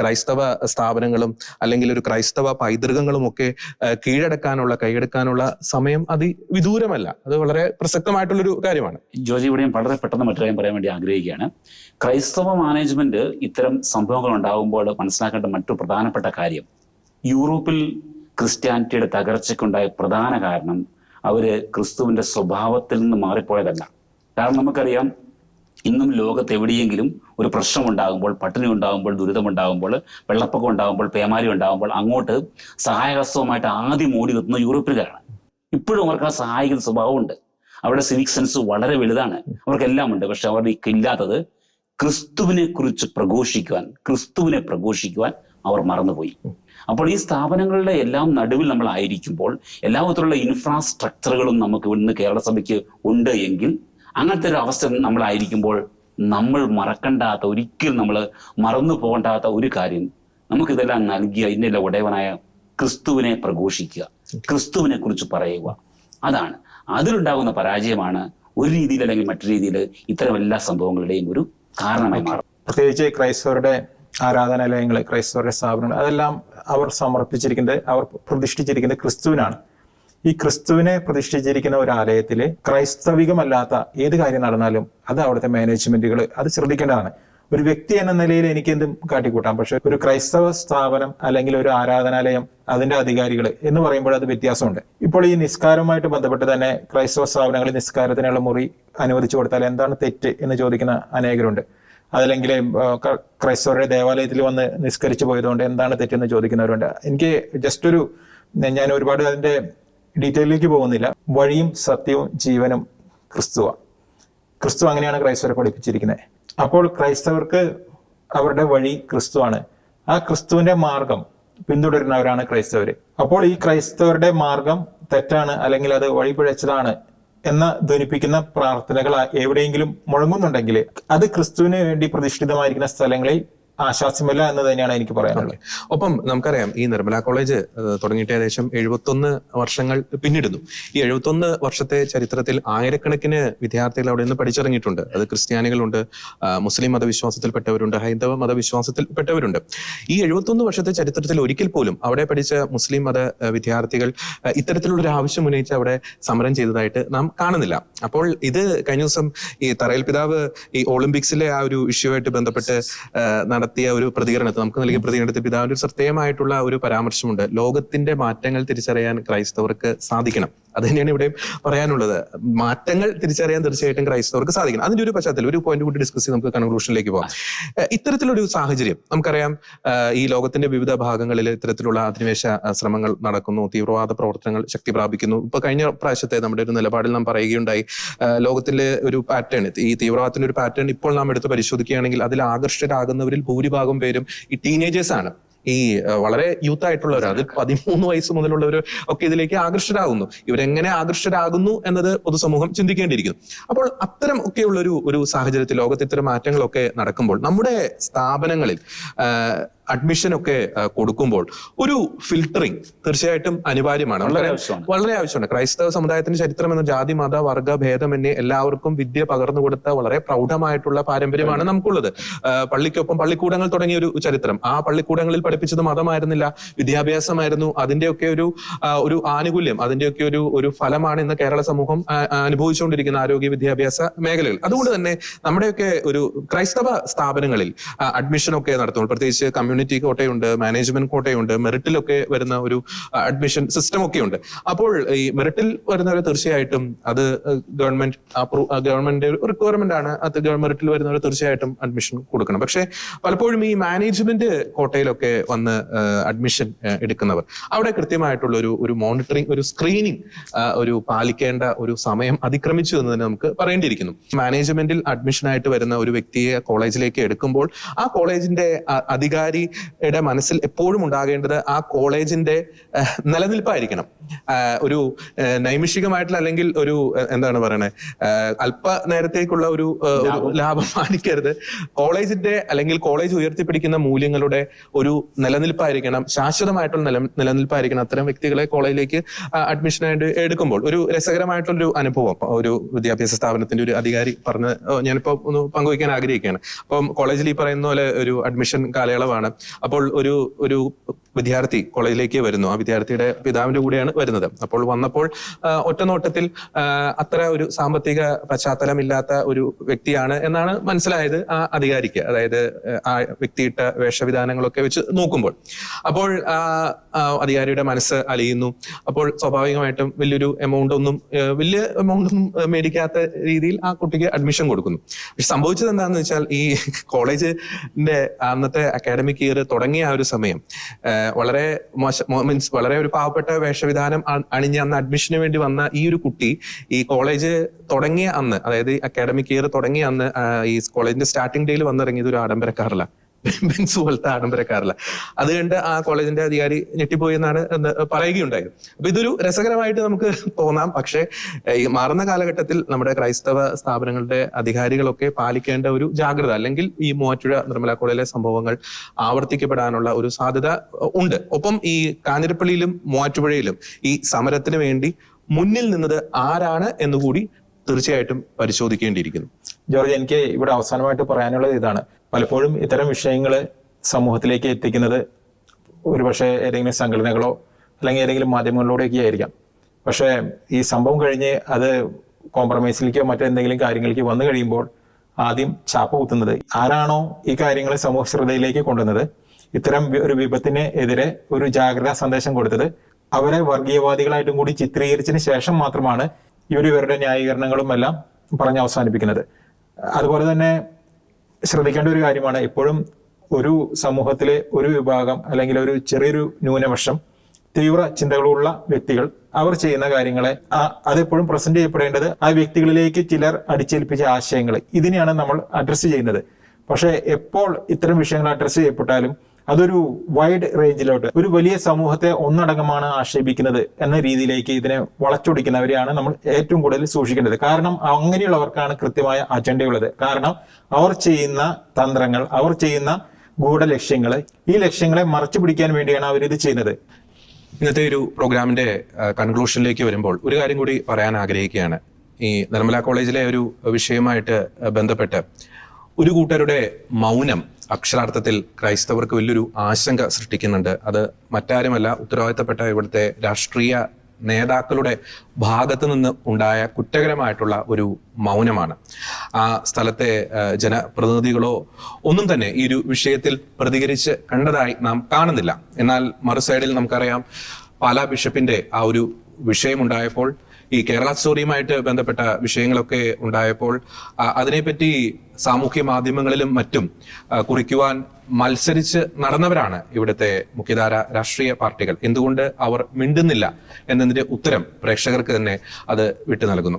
ക്രൈസ്തവ സ്ഥാപനങ്ങളും അല്ലെങ്കിൽ ഒരു ക്രൈസ്തവ പൈതൃകങ്ങളും ഒക്കെ കീഴടക്കാനുള്ള കൈയെടുക്കാനുള്ള സമയം അതി വിദൂരമല്ല അത് വളരെ പ്രസക്തമായിട്ടുള്ളൊരു കാര്യമാണ്. ജോജി ഇവിടെയും വളരെ പെട്ടെന്ന് മറ്റൊരു കാര്യം പറയാൻ വേണ്ടി ആഗ്രഹിക്കുകയാണ്. ക്രൈസ്തവ മാനേജ്മെന്റ് ഇത്തരം സംഭവങ്ങൾ ഉണ്ടാകുമ്പോൾ മനസ്സിലാക്കേണ്ട മറ്റു പ്രധാനപ്പെട്ട കാര്യം യൂറോപ്പിൽ ക്രിസ്ത്യാനിറ്റിയുടെ തകർച്ചയ്ക്കുണ്ടായ പ്രധാന കാരണം അവർ ക്രിസ്തുവിന്റെ സ്വഭാവത്തിൽ നിന്ന് മാറിപ്പോയതല്ല. കാരണം നമുക്കറിയാം ഇന്നും ലോകത്ത് എവിടെയെങ്കിലും ഒരു പ്രശ്നമുണ്ടാകുമ്പോൾ പട്ടിണി ഉണ്ടാകുമ്പോൾ ദുരിതമുണ്ടാകുമ്പോൾ വെള്ളപ്പൊക്കം ഉണ്ടാകുമ്പോൾ പേമാരി ഉണ്ടാകുമ്പോൾ അങ്ങോട്ട് സഹായഹസ്തവുമായിട്ട് ആദ്യം ഓടി എത്തുന്ന യൂറോപ്പിലാണ് ഇപ്പോഴും അവർക്ക് ആ സഹായിക്കുന്ന സ്വഭാവമുണ്ട്. അവരുടെ സിവിക് സെൻസ് വളരെ വലുതാണ്. അവർക്കെല്ലാം ഉണ്ട് പക്ഷെ അവർക്ക് ഇല്ലാത്തത് ക്രിസ്തുവിനെ കുറിച്ച് പ്രഘോഷിക്കുവാൻ ക്രിസ്തുവിനെ പ്രഘോഷിക്കുവാൻ അവർ മറന്നുപോയി. അപ്പോൾ ഈ സ്ഥാപനങ്ങളുടെ എല്ലാം നടുവിൽ നമ്മൾ ആയിരിക്കുമ്പോൾ എല്ലാ വിധത്തിലുള്ള ഇൻഫ്രാസ്ട്രക്ചറുകളും നമുക്ക് ഇവിടുന്ന് കേരള സഭയ്ക്ക് ഉണ്ട് എങ്കിൽ അങ്ങനത്തെ ഒരു അവസ്ഥ നമ്മളായിരിക്കുമ്പോൾ നമ്മൾ മറക്കണ്ടാത്ത ഒരിക്കലും നമ്മൾ മറന്നു പോകണ്ടാത്ത ഒരു കാര്യം നമുക്കിതെല്ലാം നൽകിയ ഇതിന്റെ ഉടയവനായ ക്രിസ്തുവിനെ പ്രഘോഷിക്കുക ക്രിസ്തുവിനെ കുറിച്ച് പറയുക. അതാണ്. അതിലുണ്ടാകുന്ന പരാജയമാണ് ഒരു രീതിയിൽ അല്ലെങ്കിൽ മറ്റു രീതിയിൽ ഇത്തരം എല്ലാ സംഭവങ്ങളുടെയും ഒരു കാരണമായി മാറും പ്രത്യേകിച്ച് ക്രൈസ്തവരുടെ ആരാധനാലയങ്ങൾ ക്രൈസ്തവരുടെ സ്ഥാപനങ്ങൾ അതെല്ലാം അവർ സമർപ്പിച്ചിരിക്കുന്നത് അവർ പ്രതിഷ്ഠിച്ചിരിക്കുന്നത് ക്രിസ്തുവിനാണ്. ഈ ക്രിസ്തുവിനെ പ്രതിഷ്ഠിച്ചിരിക്കുന്ന ഒരു ആലയത്തിൽ ക്രൈസ്തവികമല്ലാത്ത ഏത് കാര്യം നടന്നാലും അത് അവിടുത്തെ മാനേജ്മെന്റുകൾ അത് ശ്രദ്ധിക്കേണ്ടതാണ്. ഒരു വ്യക്തി എന്ന നിലയിൽ എനിക്ക് എന്തും കാട്ടിക്കൂട്ടാം പക്ഷെ ഒരു ക്രൈസ്തവ സ്ഥാപനം അല്ലെങ്കിൽ ഒരു ആരാധനാലയം അതിന്റെ അധികാരികൾ എന്ന് പറയുമ്പോൾ അത് വ്യത്യാസമുണ്ട്. ഇപ്പോൾ ഈ നിസ്കാരവുമായിട്ട് ബന്ധപ്പെട്ട് തന്നെ ക്രൈസ്തവ സ്ഥാപനങ്ങളിൽ നിസ്കാരത്തിനുള്ള മുറി അനുവദിച്ചു കൊടുത്താൽ എന്താണ് തെറ്റ് എന്ന് ചോദിക്കുന്ന അനേകരുണ്ട്. അതല്ലെങ്കിൽ ക്രൈസ്തവരുടെ ദേവാലയത്തിൽ വന്ന് നിസ്കരിച്ചു പോയതുകൊണ്ട് എന്താണ് തെറ്റെന്ന് ചോദിക്കുന്നവരുണ്ട്. എനിക്ക് ജസ്റ്റ് ഒരു ഞാൻ ഒരുപാട് അതിന്റെ ഡീറ്റെയിലേക്ക് പോകുന്നില്ല. വഴിയും സത്യവും ജീവനും ക്രിസ്തുവ. ക്രിസ്തു അങ്ങനെയാണ് ക്രൈസ്തവരെ പഠിപ്പിച്ചിരിക്കുന്നത്. അപ്പോൾ ക്രൈസ്തവർക്ക് അവരുടെ വഴി ക്രിസ്തുവാണ്. ആ ക്രിസ്തുവിന്റെ മാർഗം പിന്തുടരുന്നവരാണ് ക്രൈസ്തവർ അപ്പോൾ ഈ ക്രൈസ്തവരുടെ മാർഗം തെറ്റാണ് അല്ലെങ്കിൽ അത് വഴിപിഴച്ചതാണ് എന്ന ധ്വനിപ്പിക്കുന്ന പ്രാർത്ഥനകൾ എവിടെയെങ്കിലും മുഴങ്ങുന്നുണ്ടെങ്കിൽ അത് ക്രിസ്തുവിന് വേണ്ടി പ്രതിഷ്ഠിതമായിരിക്കുന്ന സ്ഥലങ്ങളിൽ ആശാസ്യമല്ല എന്ന് തന്നെയാണ് എനിക്ക് പറയാനുള്ളത്. ഒപ്പം നമുക്കറിയാം ഈ നിർമ്മല കോളേജ് തുടങ്ങിയിട്ട് ഏകദേശം എഴുപത്തൊന്ന് വർഷങ്ങൾ പിന്നിടുന്നു. ഈ എഴുപത്തൊന്ന് വർഷത്തെ ചരിത്രത്തിൽ ആയിരക്കണക്കിന് വിദ്യാർത്ഥികൾ അവിടെ നിന്ന് പഠിച്ചിറങ്ങിയിട്ടുണ്ട്. അത് ക്രിസ്ത്യാനികളുണ്ട് മുസ്ലിം മതവിശ്വാസത്തിൽപ്പെട്ടവരുണ്ട് ഹൈന്ദവ മതവിശ്വാസത്തിൽപ്പെട്ടവരുണ്ട്. ഈ എഴുപത്തൊന്ന് വർഷത്തെ ചരിത്രത്തിൽ ഒരിക്കൽ പോലും അവിടെ പഠിച്ച മുസ്ലിം മത വിദ്യാർത്ഥികൾ ഇത്തരത്തിലുള്ള ഒരു ആവശ്യം ഉന്നയിച്ച് അവിടെ സമരം ചെയ്തതായിട്ട് നാം കാണുന്നില്ല. അപ്പോൾ ഇത് കഴിഞ്ഞ ദിവസം ഈ തറയിൽ പിതാവ് ഈ ഒളിമ്പിക്സിലെ ആ ഒരു ഇഷ്യൂ ആയിട്ട് ബന്ധപ്പെട്ട് നടത്തിയ ഒരു പ്രതികരണത്തിൽ നമുക്ക് നൽകിയ പ്രതികരണത്തിൽ പിതാവിന്റെ ഒരു ഒരു പരാമർശമുണ്ട്. ലോകത്തിന്റെ മാറ്റങ്ങൾ തിരിച്ചറിയാൻ ക്രൈസ്തവർക്ക് സാധിക്കണം. അത് തന്നെയാണ് ഇവിടെ പറയാനുള്ളത്. മാറ്റങ്ങൾ തിരിച്ചറിയാൻ തീർച്ചയായിട്ടും ക്രൈസ്തവർക്ക് സാധിക്കണം. അതിന്റെ ഒരു പശ്ചാത്തലം ഒരു പോയിന്റ് കൂടി ഡിസ്കസ് ചെയ്ത് നമുക്ക് കൺക്ലൂഷനിലേക്ക് പോകാം. ഇത്തരത്തിലൊരു സാഹചര്യം നമുക്കറിയാം ഈ ലോകത്തിന്റെ വിവിധ ഭാഗങ്ങളിൽ ഇത്തരത്തിലുള്ള അധിനിവേശ ശ്രമങ്ങൾ നടക്കുന്നു തീവ്രവാദ പ്രവർത്തനങ്ങൾ ശക്തി പ്രാപിക്കുന്നു. ഇപ്പൊ കഴിഞ്ഞ പ്രാവശ്യത്തെ നമ്മുടെ ഒരു നിലപാടിൽ നാം പറയുകയുണ്ടായി ലോകത്തിലെ ഒരു പാറ്റേൺ ഈ തീവ്രവാദത്തിന്റെ ഒരു പാറ്റേൺ ഇപ്പോൾ നാം എടുത്ത് പരിശോധിക്കുകയാണെങ്കിൽ അതിൽ ആകർഷകരാകുന്നവരിൽ ഭൂരിഭാഗം പേരും ഈ ടീനേജേഴ്സ് ആണ്. ഈ വളരെ യൂത്ത് ആയിട്ടുള്ളവർ അത് പതിമൂന്ന് വയസ്സ് മുതലുള്ളവർ ഒക്കെ ഇതിലേക്ക് ആകർഷരാകുന്നു ഇവരെങ്ങനെ ആകർഷരാകുന്നു എന്നത് പൊതുസമൂഹം ചിന്തിക്കേണ്ടിയിരിക്കുന്നു. അപ്പോൾ അത്തരം ഒക്കെയുള്ള ഒരു ഒരു സാഹചര്യത്തിൽ ലോകത്ത് ഇത്തരം മാറ്റങ്ങളൊക്കെ നടക്കുമ്പോൾ നമ്മുടെ സ്ഥാപനങ്ങളിൽ അഡ്മിഷൻ ഒക്കെ കൊടുക്കുമ്പോൾ ഒരു ഫിൽട്ടറിങ് തീർച്ചയായിട്ടും അനിവാര്യമാണ്. വളരെ ആവശ്യമാണ്. വളരെ ആവശ്യമാണ്. ക്രൈസ്തവ സമുദായത്തിന്റെ ചരിത്രം എന്ന ജാതി മത വർഗ ഭേദമന്യേ എല്ലാവർക്കും വിദ്യ പകർന്നു കൊടുത്ത വളരെ പ്രൗഢമായിട്ടുള്ള പാരമ്പര്യമാണ് നമുക്കുള്ളത്. പള്ളിക്കൊപ്പം പള്ളിക്കൂടങ്ങൾ തുടങ്ങിയ ഒരു ചരിത്രം. ആ പള്ളിക്കൂടങ്ങളിൽ പഠിപ്പിച്ചത് മതമായിരുന്നില്ല വിദ്യാഭ്യാസമായിരുന്നു. അതിന്റെയൊക്കെ ഒരു ഒരു ആനുകൂല്യം അതിന്റെയൊക്കെ ഒരു ഒരു ഫലമാണ് ഇന്ന് കേരള സമൂഹം അനുഭവിച്ചുകൊണ്ടിരിക്കുന്ന ആരോഗ്യ വിദ്യാഭ്യാസ മേഖലകൾ അതുകൊണ്ട് തന്നെ നമ്മുടെയൊക്കെ ഒരു ക്രൈസ്തവ സ്ഥാപനങ്ങളിൽ അഡ്മിഷൻ ഒക്കെ നടത്തുമ്പോൾ പ്രത്യേകിച്ച് കമ്മ്യൂണിറ്റി കോട്ടയുണ്ട് മാനേജ്മെന്റ് കോട്ടയുണ്ട് മെറിറ്റിലൊക്കെ വരുന്ന ഒരു അഡ്മിഷൻ സിസ്റ്റം ഒക്കെ ഉണ്ട് അപ്പോൾ ഈ മെറിറ്റിൽ വരുന്നവർ തീർച്ചയായിട്ടും അത് ഗവൺമെന്റ് ഗവൺമെന്റ് റിക്വയർമെന്റ് ആണ്. അത് മെറിറ്റിൽ വരുന്നവർ തീർച്ചയായിട്ടും അഡ്മിഷൻ കൊടുക്കണം. പക്ഷേ പലപ്പോഴും ഈ മാനേജ്മെന്റ് കോട്ടയിലൊക്കെ വന്ന് അഡ്മിഷൻ എടുക്കുന്നവർ അവിടെ കൃത്യമായിട്ടുള്ള ഒരു ഒരു മോണിറ്ററിംഗ് ഒരു സ്ക്രീനിങ് ഒരു പാലിക്കേണ്ട ഒരു സമയം അതിക്രമിച്ചു എന്ന് തന്നെ നമുക്ക് പറയേണ്ടിയിരിക്കുന്നു. മാനേജ്മെന്റിൽ അഡ്മിഷനായിട്ട് വരുന്ന ഒരു വ്യക്തിയെ കോളേജിലേക്ക് എടുക്കുമ്പോൾ ആ കോളേജിന്റെ അ- അധികാരിയുടെ മനസ്സിൽ എപ്പോഴും ഉണ്ടാകേണ്ടത് ആ കോളേജിന്റെ നിലനിൽപ്പായിരിക്കണം. ഒരു നൈമിഷികമായിട്ടുള്ള അല്ലെങ്കിൽ ഒരു എന്താണ് പറയണേ? അല്പ നേരത്തേക്കുള്ള ഒരു ലാഭം. മാനിക്കരുത്. കോളേജിന്റെ അല്ലെങ്കിൽ കോളേജ് ഉയർത്തിപ്പിടിക്കുന്ന മൂല്യങ്ങളുടെ ഒരു നിലനിൽപ്പായിരിക്കണം ശാശ്വതമായിട്ടുള്ള നില നിലനിൽപ്പായിരിക്കണം അത്തരം വ്യക്തികളെ കോളേജിലേക്ക് അഡ്മിഷനായിട്ട് എടുക്കുമ്പോൾ. ഒരു രസകരമായിട്ടുള്ളൊരു അനുഭവം. ഒരു വിദ്യാഭ്യാസ സ്ഥാപനത്തിന്റെ ഒരു അധികാരി പറഞ്ഞ് ഞാനിപ്പോ ഒന്ന് പങ്കുവയ്ക്കാൻ ആഗ്രഹിക്കുകയാണ്. അപ്പം കോളേജിൽ ഈ പറയുന്ന പോലെ ഒരു അഡ്മിഷൻ കാലയളവാണ്. അപ്പോൾ ഒരു ഒരു വിദ്യാർത്ഥി കോളേജിലേക്ക് വരുന്നു. ആ വിദ്യാർത്ഥിയുടെ പിതാവിന്റെ കൂടെയാണ് വരുന്നത്. അപ്പോൾ വന്നപ്പോൾ ഒറ്റ നോട്ടത്തിൽ അത്ര ഒരു സാമ്പത്തിക പശ്ചാത്തലമില്ലാത്ത ഒരു വ്യക്തിയാണ് എന്നാണ് മനസ്സിലായത് ആ അധികാരിക്ക്. അതായത് ആ, വ്യക്തിയിട്ട വേഷവിധാനങ്ങളൊക്കെ വെച്ച് നോക്കുമ്പോൾ. അപ്പോൾ അധികാരിയുടെ മനസ്സ് അലിയുന്നു. അപ്പോൾ സ്വാഭാവികമായിട്ടും വലിയൊരു എമൗണ്ട് ഒന്നും വലിയ എമൗണ്ട് ഒന്നും മേടിക്കാത്ത രീതിയിൽ ആ കുട്ടിക്ക് അഡ്മിഷൻ കൊടുക്കുന്നു. പക്ഷെ സംഭവിച്ചത് എന്താണെന്ന് വെച്ചാൽ ഈ കോളേജിന്റെ അന്നത്തെ അക്കാഡമിക് ഇയർ തുടങ്ങിയ ആ ഒരു സമയം വളരെ മോശം മീൻസ് വളരെ ഒരു പാവപ്പെട്ട വേഷവിധാനം അണിഞ്ഞ് അന്ന് അഡ്മിഷന് വേണ്ടി വന്ന ഈ ഒരു കുട്ടി ഈ കോളേജ് തുടങ്ങിയ അന്ന് അതായത് അക്കാഡമിക് ഇയർ തുടങ്ങിയ അന്ന് ഈ കോളേജിന്റെ സ്റ്റാർട്ടിംഗ് ഡേയിൽ വന്നിറങ്ങിയത് ഒരു ആഡംബരക്കാറില്ല ബെൻസ് പോലത്തെ ആഡംബരക്കാരല്ല അത് കണ്ട് ആ കോളേജിന്റെ അധികാരി ഞെട്ടിപ്പോയി എന്നാണ് എന്ന് പറയുകയുണ്ടായത് അപ്പൊ ഇതൊരു രസകരമായിട്ട് നമുക്ക് തോന്നാം. പക്ഷേ ഈ മാറുന്ന കാലഘട്ടത്തിൽ നമ്മുടെ ക്രൈസ്തവ സ്ഥാപനങ്ങളുടെ അധികാരികളൊക്കെ പാലിക്കേണ്ട ഒരു ജാഗ്രത അല്ലെങ്കിൽ ഈ മൂവാറ്റുഴ നിർമ്മല കോളേജിലെ സംഭവങ്ങൾ ആവർത്തിക്കപ്പെടാനുള്ള ഒരു സാധ്യത ഉണ്ട്. ഒപ്പം ഈ കാഞ്ഞിരപ്പള്ളിയിലും മൂവാറ്റുപുഴയിലും ഈ സമരത്തിന് വേണ്ടി മുന്നിൽ നിന്നത് ആരാണ് എന്നുകൂടി തീർച്ചയായിട്ടും പരിശോധിക്കേണ്ടിയിരിക്കുന്നു. ജോർജ് എനിക്ക് ഇവിടെ അവസാനമായിട്ട് പറയാനുള്ളത് ഇതാണ്. പലപ്പോഴും ഇത്തരം വിഷയങ്ങൾ സമൂഹത്തിലേക്ക് എത്തിക്കുന്നത് ഒരുപക്ഷെ ഏതെങ്കിലും സംഘടനകളോ അല്ലെങ്കിൽ ഏതെങ്കിലും മാധ്യമങ്ങളിലൂടെയൊക്കെ ആയിരിക്കാം. പക്ഷേ ഈ സംഭവം കഴിഞ്ഞ് അത് കോംപ്രമൈസിലേക്കോ മറ്റെന്തെങ്കിലും കാര്യങ്ങളിലേക്ക് വന്നു കഴിയുമ്പോൾ ആദ്യം ചാപ്പ കുത്തുന്നത് ആരാണോ ഈ കാര്യങ്ങളെ സമൂഹ ശ്രദ്ധയിലേക്ക് കൊണ്ടുവന്നത് ഇത്തരം ഒരു വിപത്തിന് എതിരെ ഒരു ജാഗ്രതാ സന്ദേശം കൊടുത്തത് അവരെ വർഗീയവാദികളായിട്ടും കൂടി ചിത്രീകരിച്ചതിന് ശേഷം മാത്രമാണ് ഇവരിവരുടെ ന്യായീകരണങ്ങളും എല്ലാം പറഞ്ഞ് അവസാനിപ്പിക്കുന്നത്. അതുപോലെ തന്നെ ശ്രദ്ധിക്കേണ്ട ഒരു കാര്യമാണ്. എപ്പോഴും ഒരു സമൂഹത്തിലെ ഒരു വിഭാഗം അല്ലെങ്കിൽ ഒരു ചെറിയൊരു ന്യൂനപക്ഷം തീവ്ര ചിന്തകളുള്ള വ്യക്തികൾ അവർ ചെയ്യുന്ന കാര്യങ്ങളെ അതെപ്പോഴും പ്രസന്റ് ചെയ്യപ്പെടേണ്ടത് ആ വ്യക്തികളിലേക്ക് ചിലർ അടിച്ചേൽപ്പിച്ച ആശയങ്ങൾ ഇതിനെയാണ് നമ്മൾ അഡ്രസ്സ് ചെയ്യുന്നത്. പക്ഷേ എപ്പോൾ ഇത്തരം വിഷയങ്ങൾ അഡ്രസ്സ് ചെയ്യപ്പെട്ടാലും അതൊരു വൈഡ് റേഞ്ചിലോട്ട് ഒരു വലിയ സമൂഹത്തെ ഒന്നടങ്കമാണ് ആക്ഷേപിക്കുന്നത് എന്ന രീതിയിലേക്ക് ഇതിനെ വളച്ചൊടിക്കുന്നവരെയാണ് നമ്മൾ ഏറ്റവും കൂടുതൽ സൂക്ഷിക്കേണ്ടത്. കാരണം അങ്ങനെയുള്ളവർക്കാണ് കൃത്യമായ അജണ്ടയുള്ളത്. കാരണം അവർ ചെയ്യുന്ന തന്ത്രങ്ങൾ അവർ ചെയ്യുന്ന ഗൂഢലക്ഷ്യങ്ങൾ ഈ ലക്ഷ്യങ്ങളെ മറച്ചു പിടിക്കാൻ വേണ്ടിയാണ് അവരിത് ചെയ്യുന്നത്. ഇന്നത്തെ ഒരു പ്രോഗ്രാമിന്റെ കൺക്ലൂഷനിലേക്ക് വരുമ്പോൾ ഒരു കാര്യം കൂടി പറയാൻ ആഗ്രഹിക്കുകയാണ്. ഈ നിർമ്മല കോളേജിലെ ഒരു വിഷയമായിട്ട് ബന്ധപ്പെട്ട് ഒരു കൂട്ടരുടെ മൗനം അക്ഷരാർത്ഥത്തിൽ ക്രൈസ്തവർക്ക് വലിയൊരു ആശങ്ക സൃഷ്ടിക്കുന്നുണ്ട്. അത് മറ്റാരുമല്ല ഉത്തരവാദിത്തപ്പെട്ട ഇവിടുത്തെ രാഷ്ട്രീയ നേതാക്കളുടെ ഭാഗത്ത് നിന്ന് ഉണ്ടായ കുറ്റകരമായിട്ടുള്ള ഒരു മൗനമാണ്. ആ സ്ഥലത്തെ ജനപ്രതിനിധികളോ ഒന്നും തന്നെ ഈ ഒരു വിഷയത്തിൽ പ്രതികരിച്ച് കണ്ടതായി നാം കാണുന്നില്ല. എന്നാൽ മറു സൈഡിൽ നമുക്കറിയാം പാലാ ബിഷപ്പിന്റെ ആ ഒരു വിഷയമുണ്ടായപ്പോൾ ഈ കേരള സ്റ്റോറിയുമായിട്ട് ബന്ധപ്പെട്ട വിഷയങ്ങളൊക്കെ ഉണ്ടായപ്പോൾ അതിനെപ്പറ്റി സാമൂഹ്യ മാധ്യമങ്ങളിലും മറ്റും കുറിക്കുവാൻ മത്സരിച്ച് നടന്നവരാണ് ഇവിടുത്തെ മുഖ്യധാര രാഷ്ട്രീയ പാർട്ടികൾ. എന്തുകൊണ്ട് അവർ മിണ്ടുന്നില്ല എന്നതിന്റെ ഉത്തരം പ്രേക്ഷകർക്ക് തന്നെ അത് വിട്ടു നൽകുന്നു.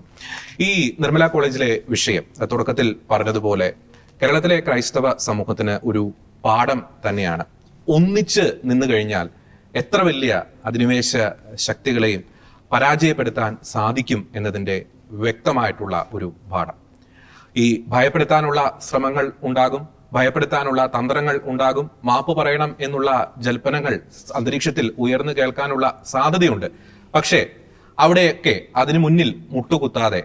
ഈ നിർമ്മല കോളേജിലെ വിഷയം തുടക്കത്തിൽ പറഞ്ഞതുപോലെ കേരളത്തിലെ ക്രൈസ്തവ സമൂഹത്തിന് ഒരു പാഠം തന്നെയാണ്. ഒന്നിച്ച് നിന്നു കഴിഞ്ഞാൽ എത്ര വലിയ അധിനിവേശ ശക്തികളെയും പരാജയപ്പെടുത്താൻ സാധിക്കും എന്നതിന്റെ വ്യക്തമായിട്ടുള്ള ഒരു പാഠം ഈ ഭയപ്പെടുത്താനുള്ള ശ്രമങ്ങൾ ഉണ്ടാകും ഭയപ്പെടുത്താനുള്ള തന്ത്രങ്ങൾ ഉണ്ടാകും മാപ്പ് പറയണം എന്നുള്ള ജൽപ്പനങ്ങൾ അന്തരീക്ഷത്തിൽ ഉയർന്നു കേൾക്കാനുള്ള സാധ്യതയുണ്ട്. പക്ഷേ അവിടെയൊക്കെ അതിനു മുന്നിൽ മുട്ടുകുത്താതെ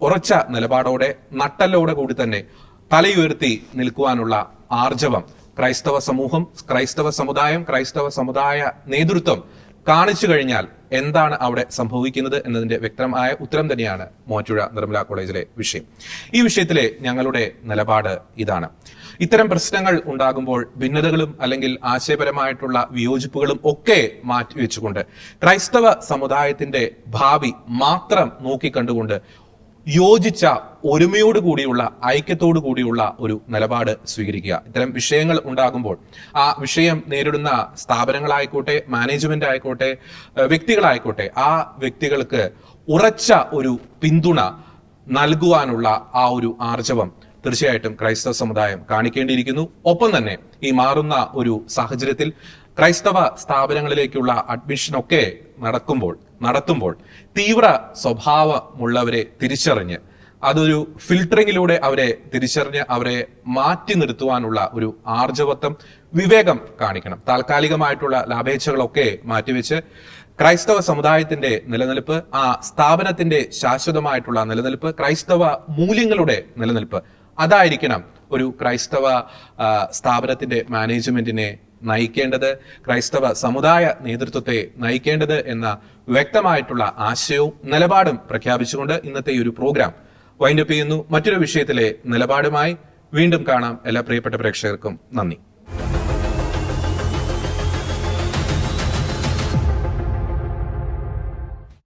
ഉറച്ച നിലപാടോടെ നട്ടല്ലോടെ കൂടി തന്നെ തലയുയർത്തി നിൽക്കുവാനുള്ള ആർജവം ക്രൈസ്തവ സമൂഹം ക്രൈസ്തവ സമുദായം ക്രൈസ്തവ സമുദായ നേതൃത്വം കാണിച്ചു കഴിഞ്ഞാൽ എന്താണ് അവിടെ സംഭവിക്കുന്നത് എന്നതിന്റെ വ്യക്തമായ ഉത്തരം തന്നെയാണ് മോറ്റുഴ നിർമ്മല കോളേജിലെ വിഷയം. ഈ വിഷയത്തിലെ ഞങ്ങളുടെ നിലപാട് ഇതാണ്. ഇത്തരം പ്രശ്നങ്ങൾ ഉണ്ടാകുമ്പോൾ ഭിന്നതകളും അല്ലെങ്കിൽ ആശയപരമായിട്ടുള്ള വിയോജിപ്പുകളും ഒക്കെ മാറ്റിവെച്ചുകൊണ്ട് ക്രൈസ്തവ സമുദായത്തിന്റെ ഭാവി മാത്രം നോക്കിക്കണ്ടുകൊണ്ട് യോജിച്ച ഒരുമയോട് കൂടിയുള്ള ഐക്യത്തോടു കൂടിയുള്ള ഒരു നിലപാട് സ്വീകരിക്കുക. ഇത്തരം വിഷയങ്ങൾ ഉണ്ടാകുമ്പോൾ ആ വിഷയം നേരിടുന്ന സ്ഥാപനങ്ങളായിക്കോട്ടെ മാനേജ്മെന്റ് ആയിക്കോട്ടെ വ്യക്തികളായിക്കോട്ടെ ആ വ്യക്തികൾക്ക് ഉറച്ച ഒരു പിന്തുണ നൽകുവാനുള്ള ആ ഒരു ആർജവം തീർച്ചയായിട്ടും ക്രൈസ്തവ സമുദായം കാണിക്കേണ്ടിയിരിക്കുന്നു. ഒപ്പം തന്നെ ഈ മാറുന്ന ഒരു സാഹചര്യത്തിൽ ക്രൈസ്തവ സ്ഥാപനങ്ങളിലേക്കുള്ള അഡ്മിഷൻ ഒക്കെ നടക്കുമ്പോൾ നടത്തുമ്പോൾ തീവ്ര സ്വഭാവമുള്ളവരെ തിരിച്ചറിഞ്ഞ് അതൊരു ഫിൽട്ടറിങ്ങിലൂടെ അവരെ തിരിച്ചറിഞ്ഞ് അവരെ മാറ്റി നിർത്തുവാനുള്ള ഒരു ആർജവത്വം വിവേകം കാണിക്കണം. താൽക്കാലികമായിട്ടുള്ള ലാഭേച്ഛകളൊക്കെ മാറ്റിവെച്ച് ക്രൈസ്തവ സമുദായത്തിന്റെ നിലനിൽപ്പ് ആ സ്ഥാപനത്തിന്റെ ശാശ്വതമായിട്ടുള്ള നിലനിൽപ്പ് ക്രൈസ്തവ മൂല്യങ്ങളുടെ നിലനിൽപ്പ്. അതായിരിക്കണം ഒരു ക്രൈസ്തവ സ്ഥാപനത്തിന്റെ മാനേജ്മെന്റിനെ നയിക്കേണ്ടത് ക്രൈസ്തവ സമുദായ നേതൃത്വത്തെ നയിക്കേണ്ടത് എന്ന വ്യക്തമായിട്ടുള്ള ആശയവും നിലപാടും പ്രഖ്യാപിച്ചുകൊണ്ട് ഇന്നത്തെ ഈ ഒരു പ്രോഗ്രാം വൈൻഡപ്പ് ചെയ്യുന്നു. മറ്റൊരു വിഷയത്തിലെ നിലപാടുമായി വീണ്ടും കാണാം. എല്ലാ പ്രിയപ്പെട്ട പ്രേക്ഷകർക്കും നന്ദി.